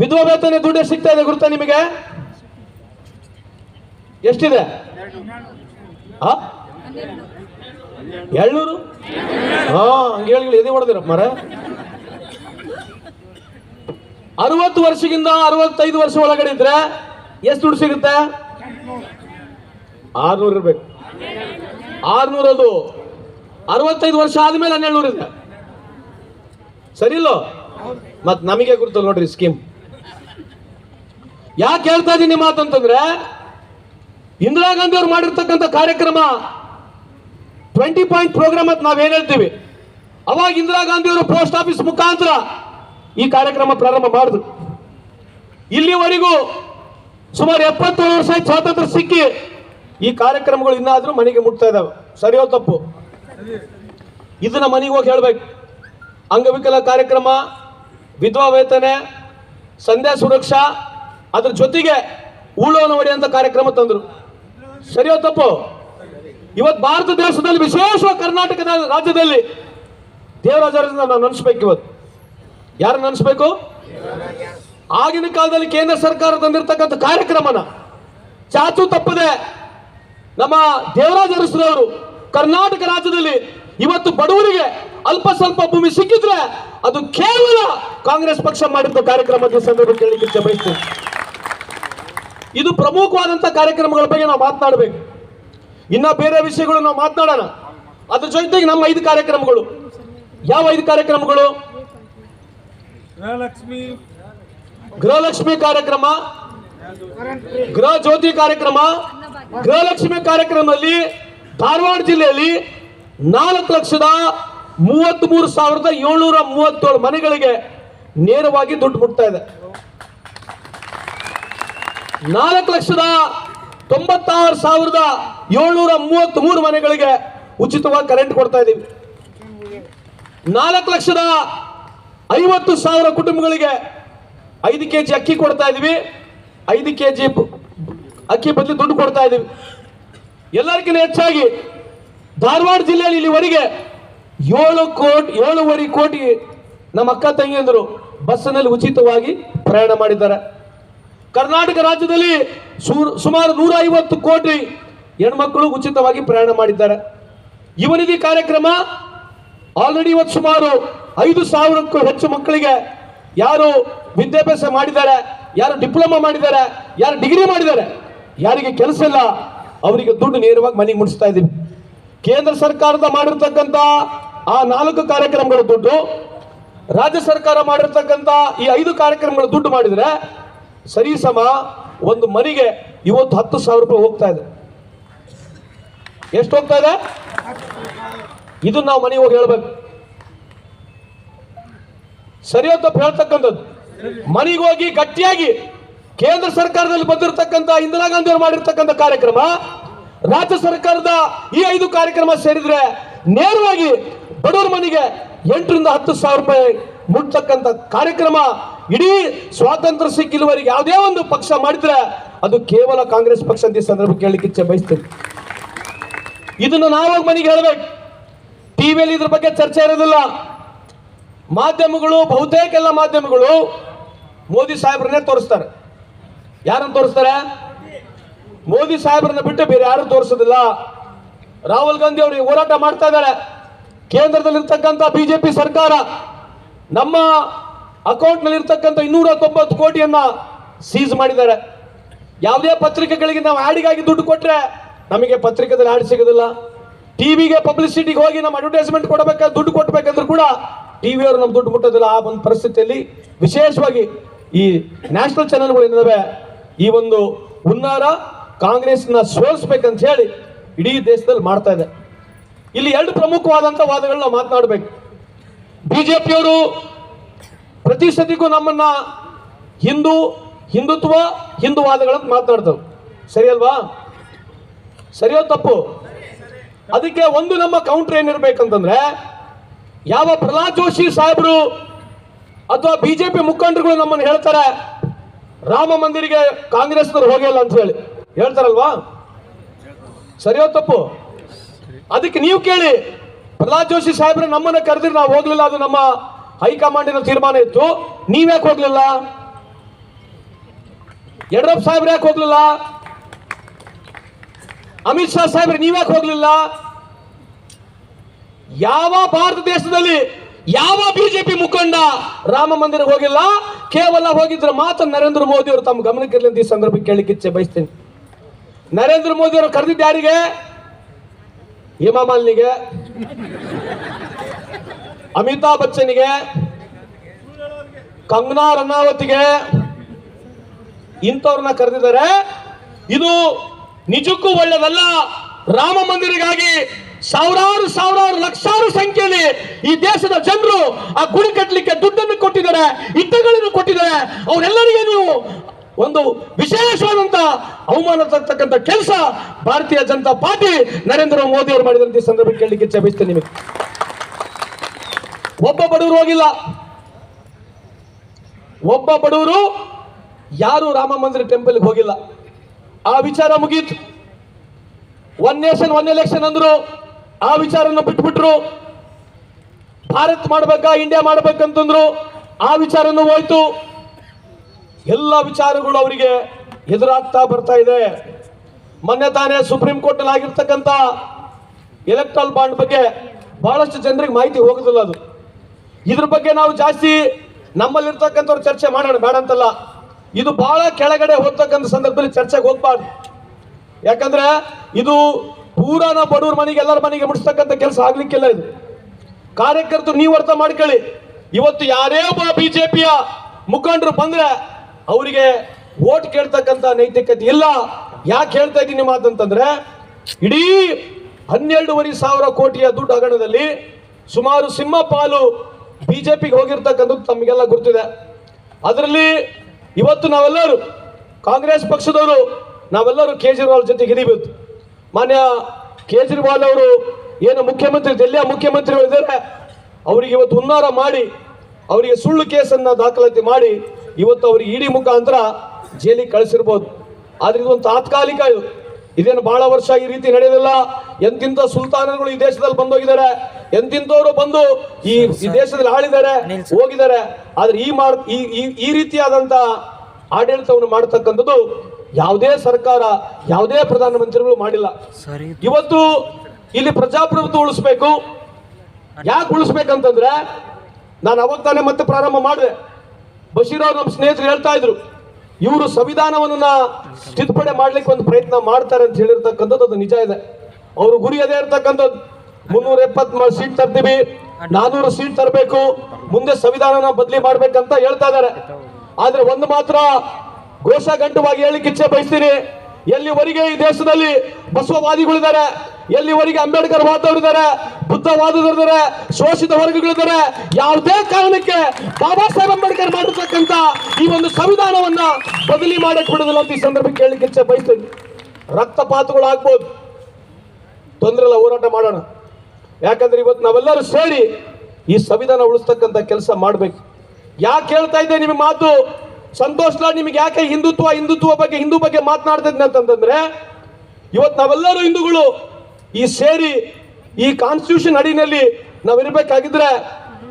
ವಿಧವಾ ವೇತನ ದುಡ್ಡು ಸಿಗ್ತಾ ಇದೆ ಗುರುತಾ ನಿಮಗೆ? ಎಷ್ಟಿದೆ? ಎಳ್ನೂರು? ಹಾ, ಹಂಗೆ ಹೇಳಿ ಎದೆ ಹೊಡೆದಿರ ಮರ? ಅರವತ್ತು ವರ್ಷಕ್ಕಿಂತ ಅರವತ್ತೈದು ವರ್ಷ ಒಳಗಡೆ ಇದ್ರೆ ಎಷ್ಟು ದುಡ್ಡು ಸಿಗುತ್ತೆ? ಆರ್ನೂರು ಇರ್ಬೇಕು. ಆರ್ನೂರು ಅದು. ಅರವತ್ತೈದು ವರ್ಷ ಆದ್ಮೇಲೆ ಹನ್ನೆರಡು ಇದೆ. ಸರಿ ಇಲ್ಲೋ? ಮತ್ ನಮಗೆ ಗುರುತಲ್ಲ ನೋಡ್ರಿ ಸ್ಕೀಮ್. ಯಾಕೆ ಹೇಳ್ತಾ ಇದ್ದೀನಿ ಮಾತಂತಂದ್ರೆ ಇಂದಿರಾ ಗಾಂಧಿ ಅವರು ಮಾಡಿರ್ತಕ್ಕಂಥ ಕಾರ್ಯಕ್ರಮ ಟ್ವೆಂಟಿ ಪಾಯಿಂಟ್ ಪ್ರೋಗ್ರಾಮ್ ಅಂತ ನಾವೇನು ಹೇಳ್ತೀವಿ? ಅವಾಗ ಇಂದಿರಾ ಗಾಂಧಿ ಅವರು ಪೋಸ್ಟ್ ಆಫೀಸ್ ಮುಖಾಂತರ ಈ ಕಾರ್ಯಕ್ರಮ ಪ್ರಾರಂಭ ಮಾಡಿದ್ರು. ಇಲ್ಲಿವರೆಗೂ ಸುಮಾರು ಎಪ್ಪತ್ತೇಳು ವರ್ಷ ಸ್ವಾತಂತ್ರ್ಯ ಸಿಕ್ಕಿ ಈ ಕಾರ್ಯಕ್ರಮಗಳು ಇನ್ನಾದರೂ ಮನೆಗೆ ಮುಟ್ತಾ ಇದಾವೆ. ಸರಿಯೋ ತಪ್ಪು. ಇದನ್ನ ಮನೆಗೆ ಹೋಗಿ ಹೇಳ್ಬೇಕು. ಅಂಗವಿಕಲ ಕಾರ್ಯಕ್ರಮ, ವಿಧವಾ ವೇತನೆ, ಸಂಧ್ಯಾ ಸುರಕ್ಷಾ ಅದ್ರ ಜೊತೆಗೆ ಉಳೋನ ಅಂತ ಕಾರ್ಯಕ್ರಮ ತಂದ್ರು. ಸರಿಯೋ ತಪ್ಪು? ಇವತ್ತು ಭಾರತ ದೇಶದಲ್ಲಿ ವಿಶೇಷವಾಗಿ ಕರ್ನಾಟಕದ ರಾಜ್ಯದಲ್ಲಿ ದೇವರಾಜ ನಾವು ನೆನೆಸ್ಬೇಕು ಇವತ್ತು. ಯಾರು ನೆನೆಸ್ಬೇಕು? ಆಗಿನ ಕಾಲದಲ್ಲಿ ಕೇಂದ್ರ ಸರ್ಕಾರ ತಂದಿರತಕ್ಕಂಥ ಕಾರ್ಯಕ್ರಮನ. ಚಾಚು ತಪ್ಪದೆ ನಮ್ಮ ದೇವರಾಜ ಅರಸರವರು ಕರ್ನಾಟಕ ರಾಜ್ಯದಲ್ಲಿ ಇವತ್ತು ಬಡವರಿಗೆ ಅಲ್ಪ ಸ್ವಲ್ಪ ಭೂಮಿ ಸಿಕ್ಕಿದ್ರೆ ಅದು ಕೇವಲ ಕಾಂಗ್ರೆಸ್ ಪಕ್ಷ ಮಾಡಿದ್ದ ಕಾರ್ಯಕ್ರಮದ ಸಂದರ್ಭ ಕೇಳಲಿಕ್ಕೆ ಬಯಸ್ತೇನೆ. ಇದು ಪ್ರಮುಖವಾದಂಥ ಕಾರ್ಯಕ್ರಮಗಳ ಬಗ್ಗೆ ನಾವು ಮಾತನಾಡಬೇಕು. ಇನ್ನ ಬೇರೆ ವಿಷಯಗಳು ನಾವು ಮಾತನಾಡೋಣ ಅದ್ರ ಜೊತೆಗೆ ನಮ್ಮ ಐದು ಕಾರ್ಯಕ್ರಮಗಳು. ಯಾವ ಐದು ಕಾರ್ಯಕ್ರಮಗಳು? ಗೃಹಲಕ್ಷ್ಮಿ. ಗೃಹಲಕ್ಷ್ಮಿ ಕಾರ್ಯಕ್ರಮ ಗೃಹ ಜ್ಯೋತಿ ಕಾರ್ಯಕ್ರಮ ಗೃಹಲಕ್ಷ್ಮಿ ಕಾರ್ಯಕ್ರಮದಲ್ಲಿ ಧಾರವಾಡ ಜಿಲ್ಲೆಯಲ್ಲಿ ನಾಲ್ಕು ಲಕ್ಷದ ಮೂವತ್ತ್ ಮೂರು ಸಾವಿರದ ಏಳ್ನೂರ ಮೂವತ್ತೇಳು ಮನೆಗಳಿಗೆ ನೇರವಾಗಿ ದುಡ್ಡು ಮುಟ್ತಾ ಇದೆ. ನಾಲ್ಕು ಲಕ್ಷದ ತೊಂಬತ್ತಾರು ಸಾವಿರದ ಏಳ್ನೂರ ಮೂವತ್ತ್ ಮೂರು ಮನೆಗಳಿಗೆ ಉಚಿತವಾಗಿ ಕರೆಂಟ್ ಕೊಡ್ತಾ ಇದ್ದೀವಿ. ನಾಲ್ಕು ಲಕ್ಷದ ಐವತ್ತು ಸಾವಿರ ಕುಟುಂಬಗಳಿಗೆ ಐದು ಕೆ ಜಿ ಅಕ್ಕಿ ಕೊಡ್ತಾ ಇದೀವಿ ಐದು ಕೆ ಜಿ ಅಕ್ಕಿ ಬದಲು ದುಡ್ಡು ಕೊಡ್ತಾ ಇದೀವಿ ಎಲ್ಲರಿಗಿಂತ ಹೆಚ್ಚಾಗಿ ಧಾರವಾಡ ಜಿಲ್ಲೆಯಲ್ಲಿ ಇಲ್ಲಿವರೆಗೆ ಏಳು ಕೋಟಿ, ಏಳುವರೆ ಕೋಟಿ ನಮ್ಮ ಅಕ್ಕ ತಂಗಿಯಂದರು ಬಸ್ಸಿನಲ್ಲಿ ಉಚಿತವಾಗಿ ಪ್ರಯಾಣ ಮಾಡಿದ್ದಾರೆ. ಕರ್ನಾಟಕ ರಾಜ್ಯದಲ್ಲಿ ಸುಮಾರು ನೂರ ಐವತ್ತು ಕೋಟಿ ಹೆಣ್ಮಕ್ಳು ಉಚಿತವಾಗಿ ಪ್ರಯಾಣ ಮಾಡಿದ್ದಾರೆ. ಯುವನಿಧಿ ಕಾರ್ಯಕ್ರಮ ಆಲ್ರೆಡಿ ಇವತ್ತು ಸುಮಾರು ಐದು ಸಾವಿರಕ್ಕೂ ಹೆಚ್ಚು ಮಕ್ಕಳಿಗೆ ಯಾರು ವಿದ್ಯಾಭ್ಯಾಸ ಮಾಡಿದ್ದಾರೆ, ಯಾರು ಡಿಪ್ಲೊಮಾ ಮಾಡಿದ್ದಾರೆ, ಯಾರು ಡಿಗ್ರಿ ಮಾಡಿದ್ದಾರೆ, ಯಾರಿಗೆ ಕೆಲಸ ಇಲ್ಲ, ಅವರಿಗೆ ದುಡ್ಡು ನೇರವಾಗಿ ಮನೆಗೆ ಮುಡಿಸ್ತಾ ಇದ್ದೀವಿ. ಕೇಂದ್ರ ಸರ್ಕಾರದ ಮಾಡಿರ್ತಕ್ಕಂಥ ಆ ನಾಲ್ಕು ಕಾರ್ಯಕ್ರಮಗಳ ದುಡ್ಡು, ರಾಜ್ಯ ಸರ್ಕಾರ ಮಾಡಿರ್ತಕ್ಕಂಥ ಈ ಐದು ಕಾರ್ಯಕ್ರಮಗಳ ದುಡ್ಡು ಮಾಡಿದ್ರೆ ಸರಿಸಮ ಒಂದು ಮನೆಗೆ ಇವತ್ತು ಹತ್ತು ಸಾವಿರ ರೂಪಾಯಿ ಹೋಗ್ತಾ ಇದೆ. ಎಷ್ಟು ಹೋಗ್ತಾ ಇದೆ? ಇದು ನಾವು ಮನೆಗೆ ಹೋಗಿ ಹೇಳ್ಬೇಕು. ಸರಿ ಅಂತ ಹೇಳ್ತಕ್ಕಂಥದ್ದು. ಮನೆಗೆ ಹೋಗಿ ಗಟ್ಟಿಯಾಗಿ ಕೇಂದ್ರ ಸರ್ಕಾರದಲ್ಲಿ ಬಂದಿರತಕ್ಕಂಥ ಇಂದಿರಾ ಗಾಂಧಿ ಅವರು ಮಾಡಿರ್ತಕ್ಕಂಥ ಕಾರ್ಯಕ್ರಮ, ರಾಜ್ಯ ಸರ್ಕಾರದ ಈ ಐದು ಕಾರ್ಯಕ್ರಮ ಸೇರಿದ್ರೆ ನೇರವಾಗಿ ಬಡವರ ಮನೆಗೆ ಎಂಟರಿಂದ ಹತ್ತು ಸಾವಿರ ರೂಪಾಯಿ ಮುಟ್ತಕ್ಕಂಥ ಕಾರ್ಯಕ್ರಮ ಇಡೀ ಸ್ವಾತಂತ್ರ್ಯ ಸಿಕ್ಕಿಲ್ಲವರಿಗೆ ಯಾವುದೇ ಒಂದು ಪಕ್ಷ ಮಾಡಿದ್ರೆ ಅದು ಕೇವಲ ಕಾಂಗ್ರೆಸ್ ಪಕ್ಷ ಅಂತ ಈ ಸಂದರ್ಭ ಕೇಳಲಿಕ್ಕೆ ಇಚ್ಛೆ ಬಯಸ್ತೇನೆ. ಇದನ್ನು ನಾವು ಮನೆಗೆ ಹೇಳಬೇಕು. ಟಿವಿಯಲ್ಲಿ ಇದ್ರ ಬಗ್ಗೆ ಚರ್ಚೆ ಇರೋದಿಲ್ಲ. ಮಾಧ್ಯಮಗಳು, ಬಹುತೇಕ ಎಲ್ಲ ಮಾಧ್ಯಮಗಳು ಮೋದಿ ಸಾಹೇಬ್ರನ್ನೇ ತೋರಿಸ್ತಾರೆ. ಯಾರನ್ನು ತೋರಿಸ್ತಾರೆ? ಮೋದಿ ಸಾಹೇಬ್ರನ್ನ ಬಿಟ್ಟು ಬೇರೆ ಯಾರು ತೋರಿಸೋದಿಲ್ಲ. ರಾಹುಲ್ ಗಾಂಧಿ ಅವರು ಹೋರಾಟ ಮಾಡ್ತಾ ಇದ್ದಾರೆ. ಕೇಂದ್ರದಲ್ಲಿರ್ತಕ್ಕಂಥ ಬಿಜೆಪಿ ಸರ್ಕಾರ ನಮ್ಮ ಅಕೌಂಟ್ನಲ್ಲಿ ಇರ್ತಕ್ಕಂಥ ಇನ್ನೂರ ತೊಂಬತ್ತು ಕೋಟಿಯನ್ನ ಸೀಸ್ ಮಾಡಿದ್ದಾರೆ. ಯಾವುದೇ ಪತ್ರಿಕೆಗಳಿಗೆ ನಾವು ಆಡಿಗಾಗಿ ದುಡ್ಡು ಕೊಟ್ರೆ ನಮಗೆ ಪತ್ರಿಕೆದಲ್ಲಿ ಆಡ್ ಸಿಗೋದಿಲ್ಲ. ಟಿವಿಗೆ ಪಬ್ಲಿಸಿಟಿಗೆ ಹೋಗಿ ನಮ್ಮ ಅಡ್ವರ್ಟೈಸ್ಮೆಂಟ್ ಕೊಡಬೇಕಾದ ದುಡ್ಡು ಕೊಟ್ಟಬೇಕಂದ್ರೂ ಕೂಡ ಟಿವಿಯವರು ನಮ್ಮ ದುಡ್ಡು ಮುಟ್ಟೋದಿಲ್ಲ ಆ ಒಂದು ಪರಿಸ್ಥಿತಿಯಲ್ಲಿ ವಿಶೇಷವಾಗಿ ಈ ನ್ಯಾಷನಲ್ ಚಾನೆಲ್ಗಳು ಏನಿದಾವೆ ಈ ಒಂದು ಹುನ್ನಾರ ಕಾಂಗ್ರೆಸ್ನ ಸೋಲಿಸ್ಬೇಕಂತ ಹೇಳಿ ಇಡೀ ದೇಶದಲ್ಲಿ ಮಾಡ್ತಾ ಇದೆ. ಇಲ್ಲಿ ಎರಡು ಪ್ರಮುಖವಾದಂಥ ವಾದಗಳನ್ನ ಮಾತನಾಡಬೇಕು. ಬಿಜೆಪಿಯವರು ಪ್ರತಿ ಸತಿಗೂ ನಮ್ಮನ್ನ ಹಿಂದೂ, ಹಿಂದುತ್ವ, ಹಿಂದುವಾದಗಳಂತ ಮಾತನಾಡ್ತವೆ ಸರಿ ಅಲ್ವಾ? ಸರಿಯೋ ತಪ್ಪು? ಅದಕ್ಕೆ ಒಂದು ನಮ್ಮ ಕೌಂಟರ್ ಏನಿರ್ಬೇಕಂತಂದ್ರೆ, ಯಾವ ಪ್ರಹ್ಲಾದ್ ಜೋಶಿ ಸಾಹೇಬರು ಅಥವಾ ಬಿಜೆಪಿ ಮುಖಂಡರುಗಳು ನಮ್ಮನ್ನು ಹೇಳ್ತಾರೆ, ರಾಮ ಮಂದಿರಿಗೆ ಕಾಂಗ್ರೆಸ್ನವ್ರು ಹೋಗಿಲ್ಲ ಅಂತ ಹೇಳಿ. ಹೇಳ್ತಾರಲ್ವಾ? ಸರಿಯೋ ತಪ್ಪು? ಅದಕ್ಕೆ ನೀವು ಕೇಳಿ, ಪ್ರಹ್ಲಾದ್ ಜೋಶಿ ಸಾಹೇಬ್ರೆ ನಮ್ಮನ್ನ ಕರೆದ್ರೆ ನಾವು ಹೋಗ್ಲಿಲ್ಲ, ಅದು ನಮ್ಮ ಹೈಕಮಾಂಡಿನ ತೀರ್ಮಾನ ಇತ್ತು. ನೀವ್ಯಾಕೆ ಹೋಗ್ಲಿಲ್ಲ? ಯಡಿಯೂರಪ್ಪ ಸಾಹೇಬ್ರು ಯಾಕೆ ಹೋಗ್ಲಿಲ್ಲ? ಅಮಿತ್ ಶಾ ಸಾಹೇಬ್ರೆ ನೀವ್ಯಾಕೆ ಹೋಗ್ಲಿಲ್ಲ? ಯಾವ ಭಾರತ ದೇಶದಲ್ಲಿ ಯಾವ ಬಿಜೆಪಿ ಮುಖಂಡ ರಾಮ ಮಂದಿರಕ್ಕೆ ಹೋಗಿಲ್ಲ? ಕೇವಲ ಹೋಗಿದ್ರೆ ಮಾತ್ರ ನರೇಂದ್ರ ಮೋದಿ ಅವರು ತಮ್ಮ ಗಮನಕ್ಕೆ ಅಂತ ಈ ಸಂದರ್ಭಕ್ಕೆ ಕೇಳಲಿಕ್ಕೆ ಇಚ್ಛೆ ಬಯಸ್ತೇನೆ. ನರೇಂದ್ರ ಮೋದಿ ಅವರು ಕರೆದಿದ್ದ ಯಾರಿಗೆ? ಹೇಮಾ ಅಮಿತಾಬ್ ಬಚ್ಚನ್ಗೆ, ಕಂಗನಾ ರನಾವತಿಗೆ ಇಂಥವ್ರನ್ನ ಕರೆದಿದ್ದಾರೆ. ಇದು ನಿಜಕ್ಕೂ ಒಳ್ಳೆದಲ್ಲ. ರಾಮ ಮಂದಿರಿಗಾಗಿ ಸಾವಿರಾರು ಸಾವಿರಾರು ಲಕ್ಷಾರು ಸಂಖ್ಯೆಯಲ್ಲಿ ಈ ದೇಶದ ಜನರು ಆ ಗುಡಿ ಕಟ್ಟಲಿಕ್ಕೆ ದುಡ್ಡನ್ನು ಕೊಟ್ಟಿದ್ದಾರೆ ಇಟ್ಟಗಳನ್ನು ಕೊಟ್ಟಿದ್ದಾರೆ. ಅವರೆಲ್ಲರಿಗೆ ನೀವು ಒಂದು ವಿಶೇಷವಾದಂತ ಅವಮಾನ ತರ್ತಕ್ಕಂಥ ಕೆಲಸ ಭಾರತೀಯ ಜನತಾ ಪಾರ್ಟಿ ನರೇಂದ್ರ ಮೋದಿ ಅವರು ಮಾಡಿದಂತ ಸಂದರ್ಭಕ್ಕೆ ಸಂದರ್ಭ ಕೇಳಲಿಕ್ಕೆ ನಿಮಗೆ. ಒಬ್ಬ ಬಡವರು ಹೋಗಿಲ್ಲ. ಒಬ್ಬ ಬಡವರು ಯಾರು ರಾಮ ಮಂದಿರ ಟೆಂಪಲ್ಗೆ ಹೋಗಿಲ್ಲ. ಆ ವಿಚಾರ ಮುಗೀತು. ಒನ್ ನೇಷನ್ ಒನ್ ಎಲೆಕ್ಷನ್ ಅಂದ್ರು ಆ ವಿಚಾರನ ಬಿಟ್ಬಿಟ್ರು. ಭಾರತ್ ಮಾಡ್ಬೇಕಾ ಇಂಡಿಯಾ ಮಾಡ್ಬೇಕಂತಂದ್ರು ಆ ವಿಚಾರನೂ ಹೋಯ್ತು. ಎಲ್ಲ ವಿಚಾರಗಳು ಅವರಿಗೆ ಎದುರಾಗ್ತಾ ಬರ್ತಾ ಇದೆ. ಮೊನ್ನೆ ತಾನೇ ಸುಪ್ರೀಂ ಕೋರ್ಟ್ ಅಲ್ಲಿ ಆಗಿರ್ತಕ್ಕಂಥ ಎಲೆಕ್ಟ್ರಲ್ ಬಾಂಡ್ ಬಗ್ಗೆ ಬಹಳಷ್ಟು ಜನರಿಗೆ ಮಾಹಿತಿ ಹೋಗುದಿಲ್ಲ ಅದು. ಇದ್ರ ಬಗ್ಗೆ ನಾವು ಜಾಸ್ತಿ ನಮ್ಮಲ್ಲಿರ್ತಕ್ಕಂಥವ್ರು ಚರ್ಚೆ ಮಾಡೋಣ ಬೇಡ ಅಂತಲ್ಲ. ಇದು ಬಹಳ ಕೆಳಗಡೆ ಹೋಗ್ತಕ್ಕಂಥ ಸಂದರ್ಭದಲ್ಲಿ ಚರ್ಚೆಗೆ ಹೋಗ್ಬಾರ್ದು. ಯಾಕಂದ್ರೆ ಇದು ಪೂರಾನ ಬಡವ್ರ ಮನೆಗೆ, ಎಲ್ಲರ ಮನೆಗೆ ಮುಡಿಸ್ತಕ್ಕಂಥ ಕೆಲಸ ಆಗ್ಲಿಕ್ಕಿಲ್ಲ ಇದು. ಕಾರ್ಯಕರ್ತರು ನೀವು ಅರ್ಥ ಮಾಡ್ಕೊಳ್ಳಿ. ಇವತ್ತು ಯಾರೇ ಒಬ್ಬ ಬಿಜೆಪಿಯ ಮುಖಂಡರು ಬಂದ್ರೆ ಅವರಿಗೆ ಓಟ್ ಕೇಳ್ತಕ್ಕಂಥ ನೈತಿಕತೆ ಇಲ್ಲ. ಯಾಕೆ ಹೇಳ್ತಾ ಇದ್ದೀನಿ ಮಾತಂತಂದ್ರೆ ಇಡೀ ಹನ್ನೆರಡೂವರೆ ಸಾವಿರ ಕೋಟಿಯ ದುಡ್ಡು ಹಗರಣದಲ್ಲಿ ಸುಮಾರು ಸಿಂಹ ಪಾಲು ಬಿಜೆಪಿಗೆ ಹೋಗಿರ್ತಕ್ಕಂಥದ್ದು ತಮಗೆಲ್ಲ ಗೊತ್ತಿದೆ. ಅದರಲ್ಲಿ ಇವತ್ತು ನಾವೆಲ್ಲರೂ ಕಾಂಗ್ರೆಸ್ ಪಕ್ಷದವರು, ನಾವೆಲ್ಲರೂ ಕೇಜ್ರಿವಾಲ್ ಜೊತೆಗೆ ಇರಿಬೇಕು ಮಾನ್ಯ ಕೇಜ್ರಿವಾಲ್ ಅವರು ಏನು ಮುಖ್ಯಮಂತ್ರಿ ದೆಲ್ಲಿಯ ಮುಖ್ಯಮಂತ್ರಿಗಳು ಇದ್ದಾರೆ, ಅವರಿಗೆ ಇವತ್ತು ಹುನ್ನಾರ ಮಾಡಿ, ಅವರಿಗೆ ಸುಳ್ಳು ಕೇಸನ್ನು ದಾಖಲಾತಿ ಮಾಡಿ, ಇವತ್ತು ಅವರಿಗೆ ಇಡಿ ಮುಖಾಂತರ ಜೈಲಿಗೆ ಕಳಿಸಿರ್ಬೋದು. ಆದ್ರೆ ಇದೊಂದು ತಾತ್ಕಾಲಿಕ ಇದೇನು ಬಹಳ ವರ್ಷ ಈ ರೀತಿ ನಡೆಯೋದಿಲ್ಲ ಎಂತಿಂತ ಸುಲ್ತಾನರುಗಳು ಈ ದೇಶದಲ್ಲಿ ಬಂದೋಗಿದ್ದಾರೆ. ಎಂತಿಂತವರು ಬಂದು ಈ ಈ ದೇಶದಲ್ಲಿ ಆಳಿದ್ದಾರೆ ಹೋಗಿದ್ದಾರೆ. ಆದ್ರೆ ಈ ಮಾಡ್ ಈ ರೀತಿಯಾದಂತ ಆಡಳಿತವನ್ನು ಮಾಡತಕ್ಕಂಥದ್ದು ಯಾವುದೇ ಸರ್ಕಾರ ಯಾವುದೇ ಪ್ರಧಾನಮಂತ್ರಿಗಳು ಮಾಡಿಲ್ಲ. ಇವತ್ತು ಇಲ್ಲಿ ಪ್ರಜಾಪ್ರಭುತ್ವ ಉಳಿಸ್ಬೇಕು. ಯಾಕೆ ಉಳಿಸ್ಬೇಕಂತಂದ್ರೆ ನಾನು ಅವಾಗ ತಾನೇ ಮತ್ತೆ ಪ್ರಾರಂಭ ಮಾಡಿದೆ. ಬಶೀರ್ ಅವ್ರು ನಮ್ಮ ಸ್ನೇಹಿತರು ಹೇಳ್ತಾ ಇದ್ರು ಇವರು ಸಂವಿಧಾನವನ್ನ ತಿದ್ದುಪಡಿ ಮಾಡ್ಲಿಕ್ಕೆ ಒಂದು ಪ್ರಯತ್ನ ಮಾಡ್ತಾರೆ ಅಂತ ಹೇಳಿರ್ತಕ್ಕಂಥದ್ದು ಅದು ನಿಜ ಇದೆ. ಅವರು ಗುರಿ ಅದೇ ಇರ್ತಕ್ಕಂಥದ್ದು. ಮುನ್ನೂರ ಎಪ್ಪತ್ ಸೀಟ್ ತರ್ತೀವಿ. ನಾನೂರು ಸೀಟ್ ತರಬೇಕು. ಮುಂದೆ ಸಂವಿಧಾನನ ಬದಲಿ ಮಾಡ್ಬೇಕಂತ ಹೇಳ್ತಾ ಇದ್ದಾರೆ. ಆದ್ರೆ ಒಂದು ಮಾತ್ರ ಘೋಷಗಂಟವಾಗಿ ಹೇಳಿಕ್ಕೆ ಇಚ್ಛೆ ಬಯಸ್ತೀನಿ. ಎಲ್ಲಿವರೆಗೆ ಈ ದೇಶದಲ್ಲಿ ಬಸವವಾದಿಗಳಿದ್ದಾರೆ? ಎಲ್ಲಿವರೆಗೆ ಅಂಬೇಡ್ಕರ್ ವಾದವರಿದ್ದಾರೆ ಬುದ್ಧವಾದದವರಿದ್ದಾರೆ ಶೋಷಿತ ವರ್ಗಗಳಿದ್ದಾರೆ ಯಾವುದೇ ಕಾರಣಕ್ಕೆ ಬಾಬಾ ಸಾಹೇಬ್ ಅಂಬೇಡ್ಕರ್ ಮಾಡಿರ್ತಕ್ಕಂಥ ಈ ಒಂದು ಸಂವಿಧಾನವನ್ನ ಬದಲಿ ಮಾಡಕ್ ಬಿಡುದಿಲ್ಲ ಅಂತ ಈ ಸಂದರ್ಭಕ್ಕೆ ಹೇಳಲಿಕ್ಕೆ ಇಚ್ಛೆ ಬಯಸ್ತೀನಿ. ರಕ್ತಪಾತಗಳು ಆಗ್ಬೋದು ತೊಂದರೆ ಇಲ್ಲ, ಹೋರಾಟ ಮಾಡೋಣ. ಯಾಕಂದ್ರೆ ಇವತ್ತು ನಾವೆಲ್ಲರೂ ಸೇರಿ ಈ ಸಂವಿಧಾನ ಉಳಿಸ್ತಕ್ಕಂಥ ಕೆಲಸ ಮಾಡ್ಬೇಕು. ಯಾಕೆ ಹೇಳ್ತಾ ಇದ್ದೆ ನಿಮ್ಗೆ ಮಾತು? ಸಂತೋಷ್ ನಿಮ್ಗೆ ಯಾಕೆ ಹಿಂದುತ್ವ ಹಿಂದುತ್ವ ಬಗ್ಗೆ, ಹಿಂದೂ ಬಗ್ಗೆ ಮಾತನಾಡ್ತಾ ಇದ್ದೆ ಅಂತಂದ್ರೆ, ಇವತ್ತು ನಾವೆಲ್ಲರೂ ಹಿಂದೂಗಳು ಈ ಸೇರಿ ಈ ಕಾನ್ಸ್ಟಿಟ್ಯೂಷನ್ ಅಡಿನಲ್ಲಿ ನಾವಿರ್ಬೇಕಾಗಿದ್ರೆ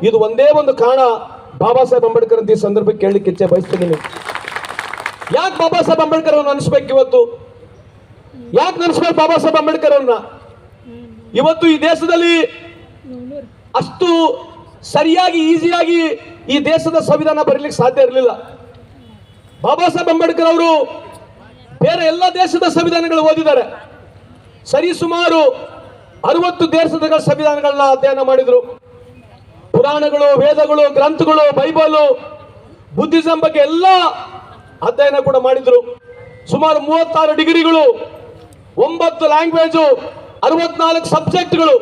ಇದು ಒಂದೇ ಒಂದು ಕಾರಣ ಬಾಬಾ ಸಾಹೇಬ್ ಅಂಬೇಡ್ಕರ್ ಅಂತ ಈ ಸಂದರ್ಭಕ್ಕೆ ಕೇಳಲಿಕ್ಕೆ ಇಚ್ಛೆ ಬಯಸ್ತೀನಿ. ಯಾಕೆ ಬಾಬಾ ಸಾಹೇಬ್ ಅಂಬೇಡ್ಕರ್ ಅವ್ರನ್ನ ಅನಿಸ್ಬೇಕು ಇವತ್ತು? ಯಾಕೆ ನೆನೆಸ್ಬೇಕು ಬಾಬಾ ಸಾಹೇಬ್ ಅಂಬೇಡ್ಕರ್ ಅವ್ರನ್ನ ಇವತ್ತು ಈ ದೇಶದಲ್ಲಿ ಅಷ್ಟು ಸರಿಯಾಗಿ, ಈಸಿಯಾಗಿ ಈ ದೇಶದ ಸಂವಿಧಾನ ಬರೀಲಿಕ್ಕೆ ಸಾಧ್ಯ ಇರಲಿಲ್ಲ. ಬಾಬಾ ಸಾಹೇಬ್ ಅಂಬೇಡ್ಕರ್ ಅವರು ಬೇರೆ ಎಲ್ಲ ದೇಶದ ಸಂವಿಧಾನಗಳು ಓದಿದ್ದಾರೆ. ಸರಿ ಸುಮಾರು ಅರವತ್ತು ದೇಶದ ಸಂವಿಧಾನಗಳನ್ನ ಅಧ್ಯಯನ ಮಾಡಿದ್ರು. ಪುರಾಣಗಳು, ವೇದಗಳು, ಗ್ರಂಥಗಳು, ಬೈಬಲು, ಬುದ್ಧಿಸಂ ಬಗ್ಗೆ ಎಲ್ಲ ಅಧ್ಯಯನ ಕೂಡ ಮಾಡಿದ್ರು. ಸುಮಾರು ಮೂವತ್ತಾರು ಡಿಗ್ರಿಗಳು, ಒಂಬತ್ತು ಲ್ಯಾಂಗ್ವೇಜು, ಅರವತ್ನಾಲ್ಕು ಸಬ್ಜೆಕ್ಟ್ಗಳು.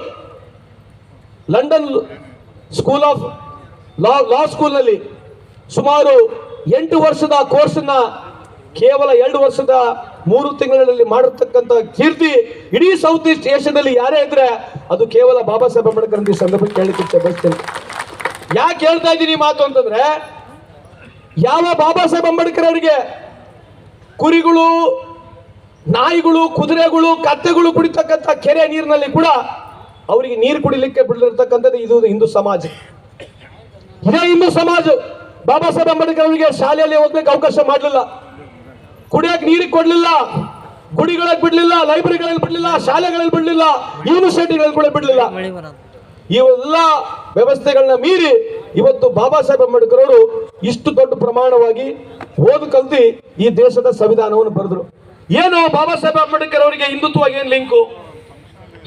London school of law law ಸ್ಕೂಲ್ನಲ್ಲಿ ಸುಮಾರು ಎಂಟು ವರ್ಷದ ಕೋರ್ಸನ್ನ ಕೇವಲ ಎರಡು ವರ್ಷದ ಮೂರು ತಿಂಗಳಲ್ಲಿ ಮಾಡಿರ್ತಕ್ಕಂಥ ಕೀರ್ತಿ ಇಡೀ ಸೌತ್ ಈಸ್ಟ್ ಏಷ್ಯಾದಲ್ಲಿ ಯಾರೇ ಇದ್ರೆ ಅದು ಕೇವಲ ಬಾಬಾ ಸಾಹೇಬ್ ಅಂಬೇಡ್ಕರ್ ಈ ಸಂದರ್ಭಕ್ಕೆ ಕೇಳಲಿಕ್ಕೆ ಬಯಸ್ತೇನೆ ಯಾಕೆ ಹೇಳ್ತಾ ಇದ್ದೀನಿ ಮಾತು ಅಂತಂದ್ರೆ, ಯಾವ ಬಾಬಾ ಸಾಹೇಬ್ ಅಂಬೇಡ್ಕರ್ ಅವರಿಗೆ ಕುರಿಗಳು, ನಾಯಿಗಳು, ಕುದುರೆಗಳು, ಕತ್ತೆಗಳು ಕುಡಿತಕ್ಕಂಥ ಕೆರೆ ನೀರಿನಲ್ಲಿ ಕೂಡ ಅವರಿಗೆ ನೀರು ಕುಡಿಲಿಕ್ಕೆ ಬಿಡಲಿರ್ತಕ್ಕಂಥದ್ದು ಇದು ಹಿಂದೂ ಸಮಾಜ. ಇದೇ ಹಿಂದೂ ಸಮಾಜ. ಬಾಬಾ ಸಾಹೇಬ್ ಅಂಬೇಡ್ಕರ್ ಅವರಿಗೆ ಶಾಲೆಯಲ್ಲಿ ಹೋಗ್ಲಿಕ್ಕೆ ಅವಕಾಶ ಮಾಡಲಿಲ್ಲ. ಕುಡಿಯಕ್ಕೆ ನೀರಿಗೆ ಕೊಡ್ಲಿಲ್ಲ ಗುಡಿಗಳಿಗೆ ಬಿಡ್ಲಿಲ್ಲ ಲೈಬ್ರರಿಗಳಲ್ಲಿ ಬಿಡ್ಲಿಲ್ಲ ಶಾಲೆಗಳಲ್ಲಿ ಬಿಡ್ಲಿಲ್ಲ ಯೂನಿವರ್ಸಿಟಿಗಳಲ್ಲಿ ಕೂಡ ಬಿಡ್ಲಿಲ್ಲ. ಇವೆಲ್ಲ ವ್ಯವಸ್ಥೆಗಳನ್ನ ಮೀರಿ ಇವತ್ತು ಬಾಬಾ ಸಾಹೇಬ್ ಅಂಬೇಡ್ಕರ್ ಅವರು ಇಷ್ಟು ದೊಡ್ಡ ಪ್ರಮಾಣವಾಗಿ ಓದು ಕಲ್ತಿ ಈ ದೇಶದ ಸಂವಿಧಾನವನ್ನು ಬರೆದ್ರು. ಏನು ಬಾಬಾ ಸಾಹೇಬ್ ಅಂಬೇಡ್ಕರ್ ಅವರಿಗೆ ಹಿಂದುತ್ವ ಏನ್ ಲಿಂಕು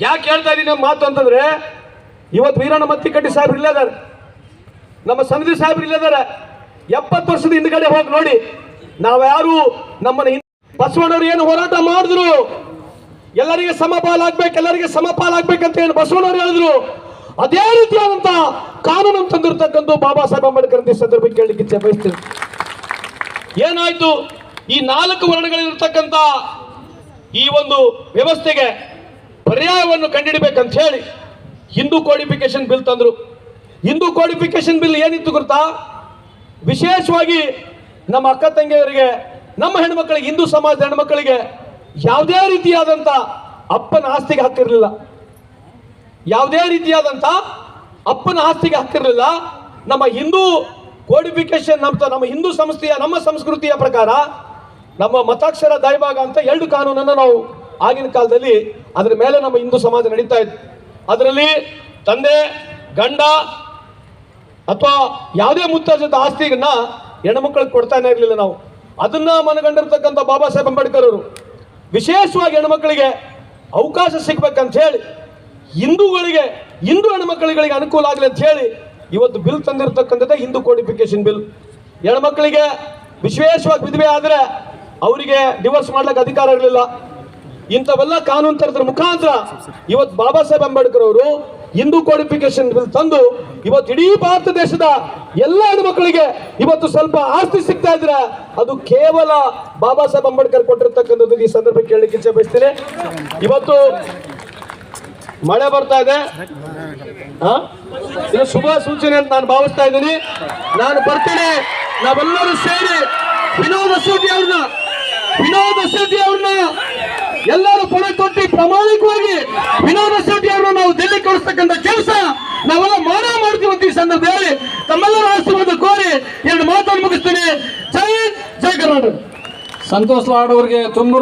ಯಾಕೆ ಹೇಳ್ತಾ ಇದೀನಿ ನಮ್ಮ ಮಾತು ಅಂತಂದ್ರೆ ಇವತ್ತು ವೀರಣ್ಣ ಮತ್ತಿಕಟ್ಟಿ ಸಾಹೇಬ್ರು ಇಲ್ಲದಾರೆ ನಮ್ಮ ಸನ್ನಿಧಿ ಸಾಹೇಬ್ರು ಇಲ್ಲದಾರೆ ಎಪ್ಪತ್ತು ವರ್ಷದ ಹಿಂದ್ಗಡೆ ಹೋಗಿ ನೋಡಿ ನಾವ್ಯಾರು ನಮ್ಮನ್ನ ಬಸವಣ್ಣವ್ರು ಏನು ಹೋರಾಟ ಮಾಡಿದ್ರು? ಎಲ್ಲರಿಗೆ ಸಮಪಾಲಾಗ್ಬೇಕು, ಎಲ್ಲರಿಗೆ ಸಮಪಾಲಾಗ್ಬೇಕಂತ ಏನು ಬಸವಣ್ಣವ್ರು ಹೇಳಿದ್ರು? ಅದೇ ರೀತಿಯಾದಂತ ಕಾನೂನು ತಂದಿರತಕ್ಕಂಥ ಬಾಬಾ ಸಾಹೇಬ್ ಅಂಬೇಡ್ಕರ್ ಸಂದರ್ಭಕ್ಕೆ ಕೇಳಲಿಕ್ಕೆ ಇಚ್ಛೆ ಬಯಸ್ತೀನಿ. ಏನಾಯ್ತು? ಈ ನಾಲ್ಕು ವರ್ಣಗಳಿರ್ತಕ್ಕಂಥ ಈ ಒಂದು ವ್ಯವಸ್ಥೆಗೆ ಪರ್ಯಾಯವನ್ನು ಕಂಡುಹಿಡಬೇಕಂತ ಹೇಳಿ ಹಿಂದೂ ಕೋಡಿಫಿಕೇಶನ್ ಬಿಲ್ ತಂದ್ರು. ಹಿಂದೂ ಕೋಡಿಫಿಕೇಶನ್ ಬಿಲ್ ಏನಿತ್ತು ಗೊತ್ತಾ? ವಿಶೇಷವಾಗಿ ನಮ್ಮ ಅಕ್ಕ ತಂಗಿಯರಿಗೆ, ನಮ್ಮ ಹೆಣ್ಮಕ್ಳಿಗೆ, ಹಿಂದೂ ಸಮಾಜದ ಹೆಣ್ಮಕ್ಳಿಗೆ ಯಾವುದೇ ರೀತಿಯಾದಂಥ ಅಪ್ಪನ ಆಸ್ತಿಗೆ ಹಾಕಿರಲಿಲ್ಲ ಯಾವುದೇ ರೀತಿಯಾದಂಥ ಅಪ್ಪನ ಆಸ್ತಿಗೆ ಹಾಕಿರಲಿಲ್ಲ ನಮ್ಮ ಹಿಂದೂ ಕೋಡಿಫಿಕೇಶನ್ ನಮ್ಮ ನಮ್ಮ ಹಿಂದೂ ಸಂಸ್ಥೆಯ, ನಮ್ಮ ಸಂಸ್ಕೃತಿಯ ಪ್ರಕಾರ ನಮ್ಮ ಮತಾಕ್ಷರ ದೈಭಾಗ ಅಂತ ಎರಡು ಕಾನೂನನ್ನು ನಾವು ಆಗಿನ ಕಾಲದಲ್ಲಿ ಅದರ ಮೇಲೆ ನಮ್ಮ ಹಿಂದೂ ಸಮಾಜ ನಡೀತಾ ಇತ್ತು. ಅದರಲ್ಲಿ ತಂದೆ, ಗಂಡ ಅಥವಾ ಯಾವುದೇ ಮುತ್ತಜದ ಆಸ್ತಿಗನ್ನ ಹೆಣ್ಮಕ್ಳಿಗೆ ಕೊಡ್ತಾನೆ ಇರಲಿಲ್ಲ ನಾವು. ಅದನ್ನ ಮನಗಂಡಿರ್ತಕ್ಕಂಥ ಬಾಬಾ ಸಾಹೇಬ್ ಅಂಬೇಡ್ಕರ್ ಅವರು ವಿಶೇಷವಾಗಿ ಹೆಣ್ಮಕ್ಳಿಗೆ ಅವಕಾಶ ಸಿಗ್ಬೇಕಂತ ಹೇಳಿ, ಹಿಂದೂಗಳಿಗೆ, ಹಿಂದೂ ಹೆಣ್ಮಕ್ಳುಗಳಿಗೆ ಅನುಕೂಲ ಆಗಲಿ ಅಂತ ಹೇಳಿ ಇವತ್ತು ಬಿಲ್ ತಂದಿರತಕ್ಕಂಥದ್ದೇ ಹಿಂದೂ ಕೋಡಿಫಿಕೇಶನ್ ಬಿಲ್. ಹೆಣ್ಮಕ್ಳಿಗೆ ವಿಶೇಷವಾಗಿ ವಿಧವೆ ಆದರೆ ಅವರಿಗೆ ಡಿವೋರ್ಸ್ ಮಾಡ್ಲಿಕ್ಕೆ ಅಧಿಕಾರ ಇರಲಿಲ್ಲ. ಇಂಥವೆಲ್ಲ ಕಾನೂನು ತರದ್ರ ಮುಖಾಂತರ ಇವತ್ತು ಬಾಬಾ ಸಾಹೇಬ್ ಅಂಬೇಡ್ಕರ್ ಅವರು ಹಿಂದೂ ಕೋಡಿಫಿಕೇಶನ್ ತಂದು ಇವತ್ತು ಇಡೀ ಭಾರತ ದೇಶದ ಎಲ್ಲ ಹೆಣ್ಮಕ್ಳಿಗೆ ಇವತ್ತು ಸ್ವಲ್ಪ ಆಸ್ತಿ ಸಿಗ್ತಾ ಇದ್ರೆ ಅದು ಕೇವಲ ಬಾಬಾ ಸಾಹೇಬ್ ಅಂಬೇಡ್ಕರ್ ಕೊಟ್ಟಿರ್ತಕ್ಕಂಥದ್ದು ಈ ಸಂದರ್ಭ ಕೇಳಲಿಕ್ಕೆ ಇಚ್ಛೆ ಬಯಸ್ತೇನೆ. ಇವತ್ತು ಮಳೆ ಬರ್ತಾ ಇದೆ? ಇದು ಶುಭ ಸೂಚನೆ ಅಂತ ನಾನು ಭಾವಿಸ್ತಾ ಇದ್ದೀನಿ. ನಾನು ಬರ್ತೇನೆ. ನಾವೆಲ್ಲರೂ ಸೇರಿ ವಿನೋದ ಸೂಟಿ ಅವ್ರನ್ನ, ವಿನೋದ ಸೂಟಿ ಅವ್ರನ್ನ ಎಲ್ಲರೂ ಪಣ ಕೊಟ್ಟು ಪ್ರಾಮಾಣಿಕವಾಗಿ ವಿನೋದ ಶೆಟ್ಟಿ ಅವರು ನಾವು ಡೆಲ್ಲಿ ಕಳಿಸ್ತಕ್ಕಂಥ ಕೆಲಸ ನಾವೆಲ್ಲ ಮಾನ ಮಾಡ್ತೀವಿ ಈ ಸಂದರ್ಭದಲ್ಲಿ ತಮ್ಮೆಲ್ಲರ ಆಶೀರ್ವಾದ ಕೋರಿ ಎರಡು ಮಾತನ್ನು ಮುಗಿಸ್ತೀನಿ. ಜೈ ಜೈ ಕರ್ನಾಟಕ. ಸಂತೋಷ್ ಲಾಡ್ ಅವರಿಗೆ ತುಂಬ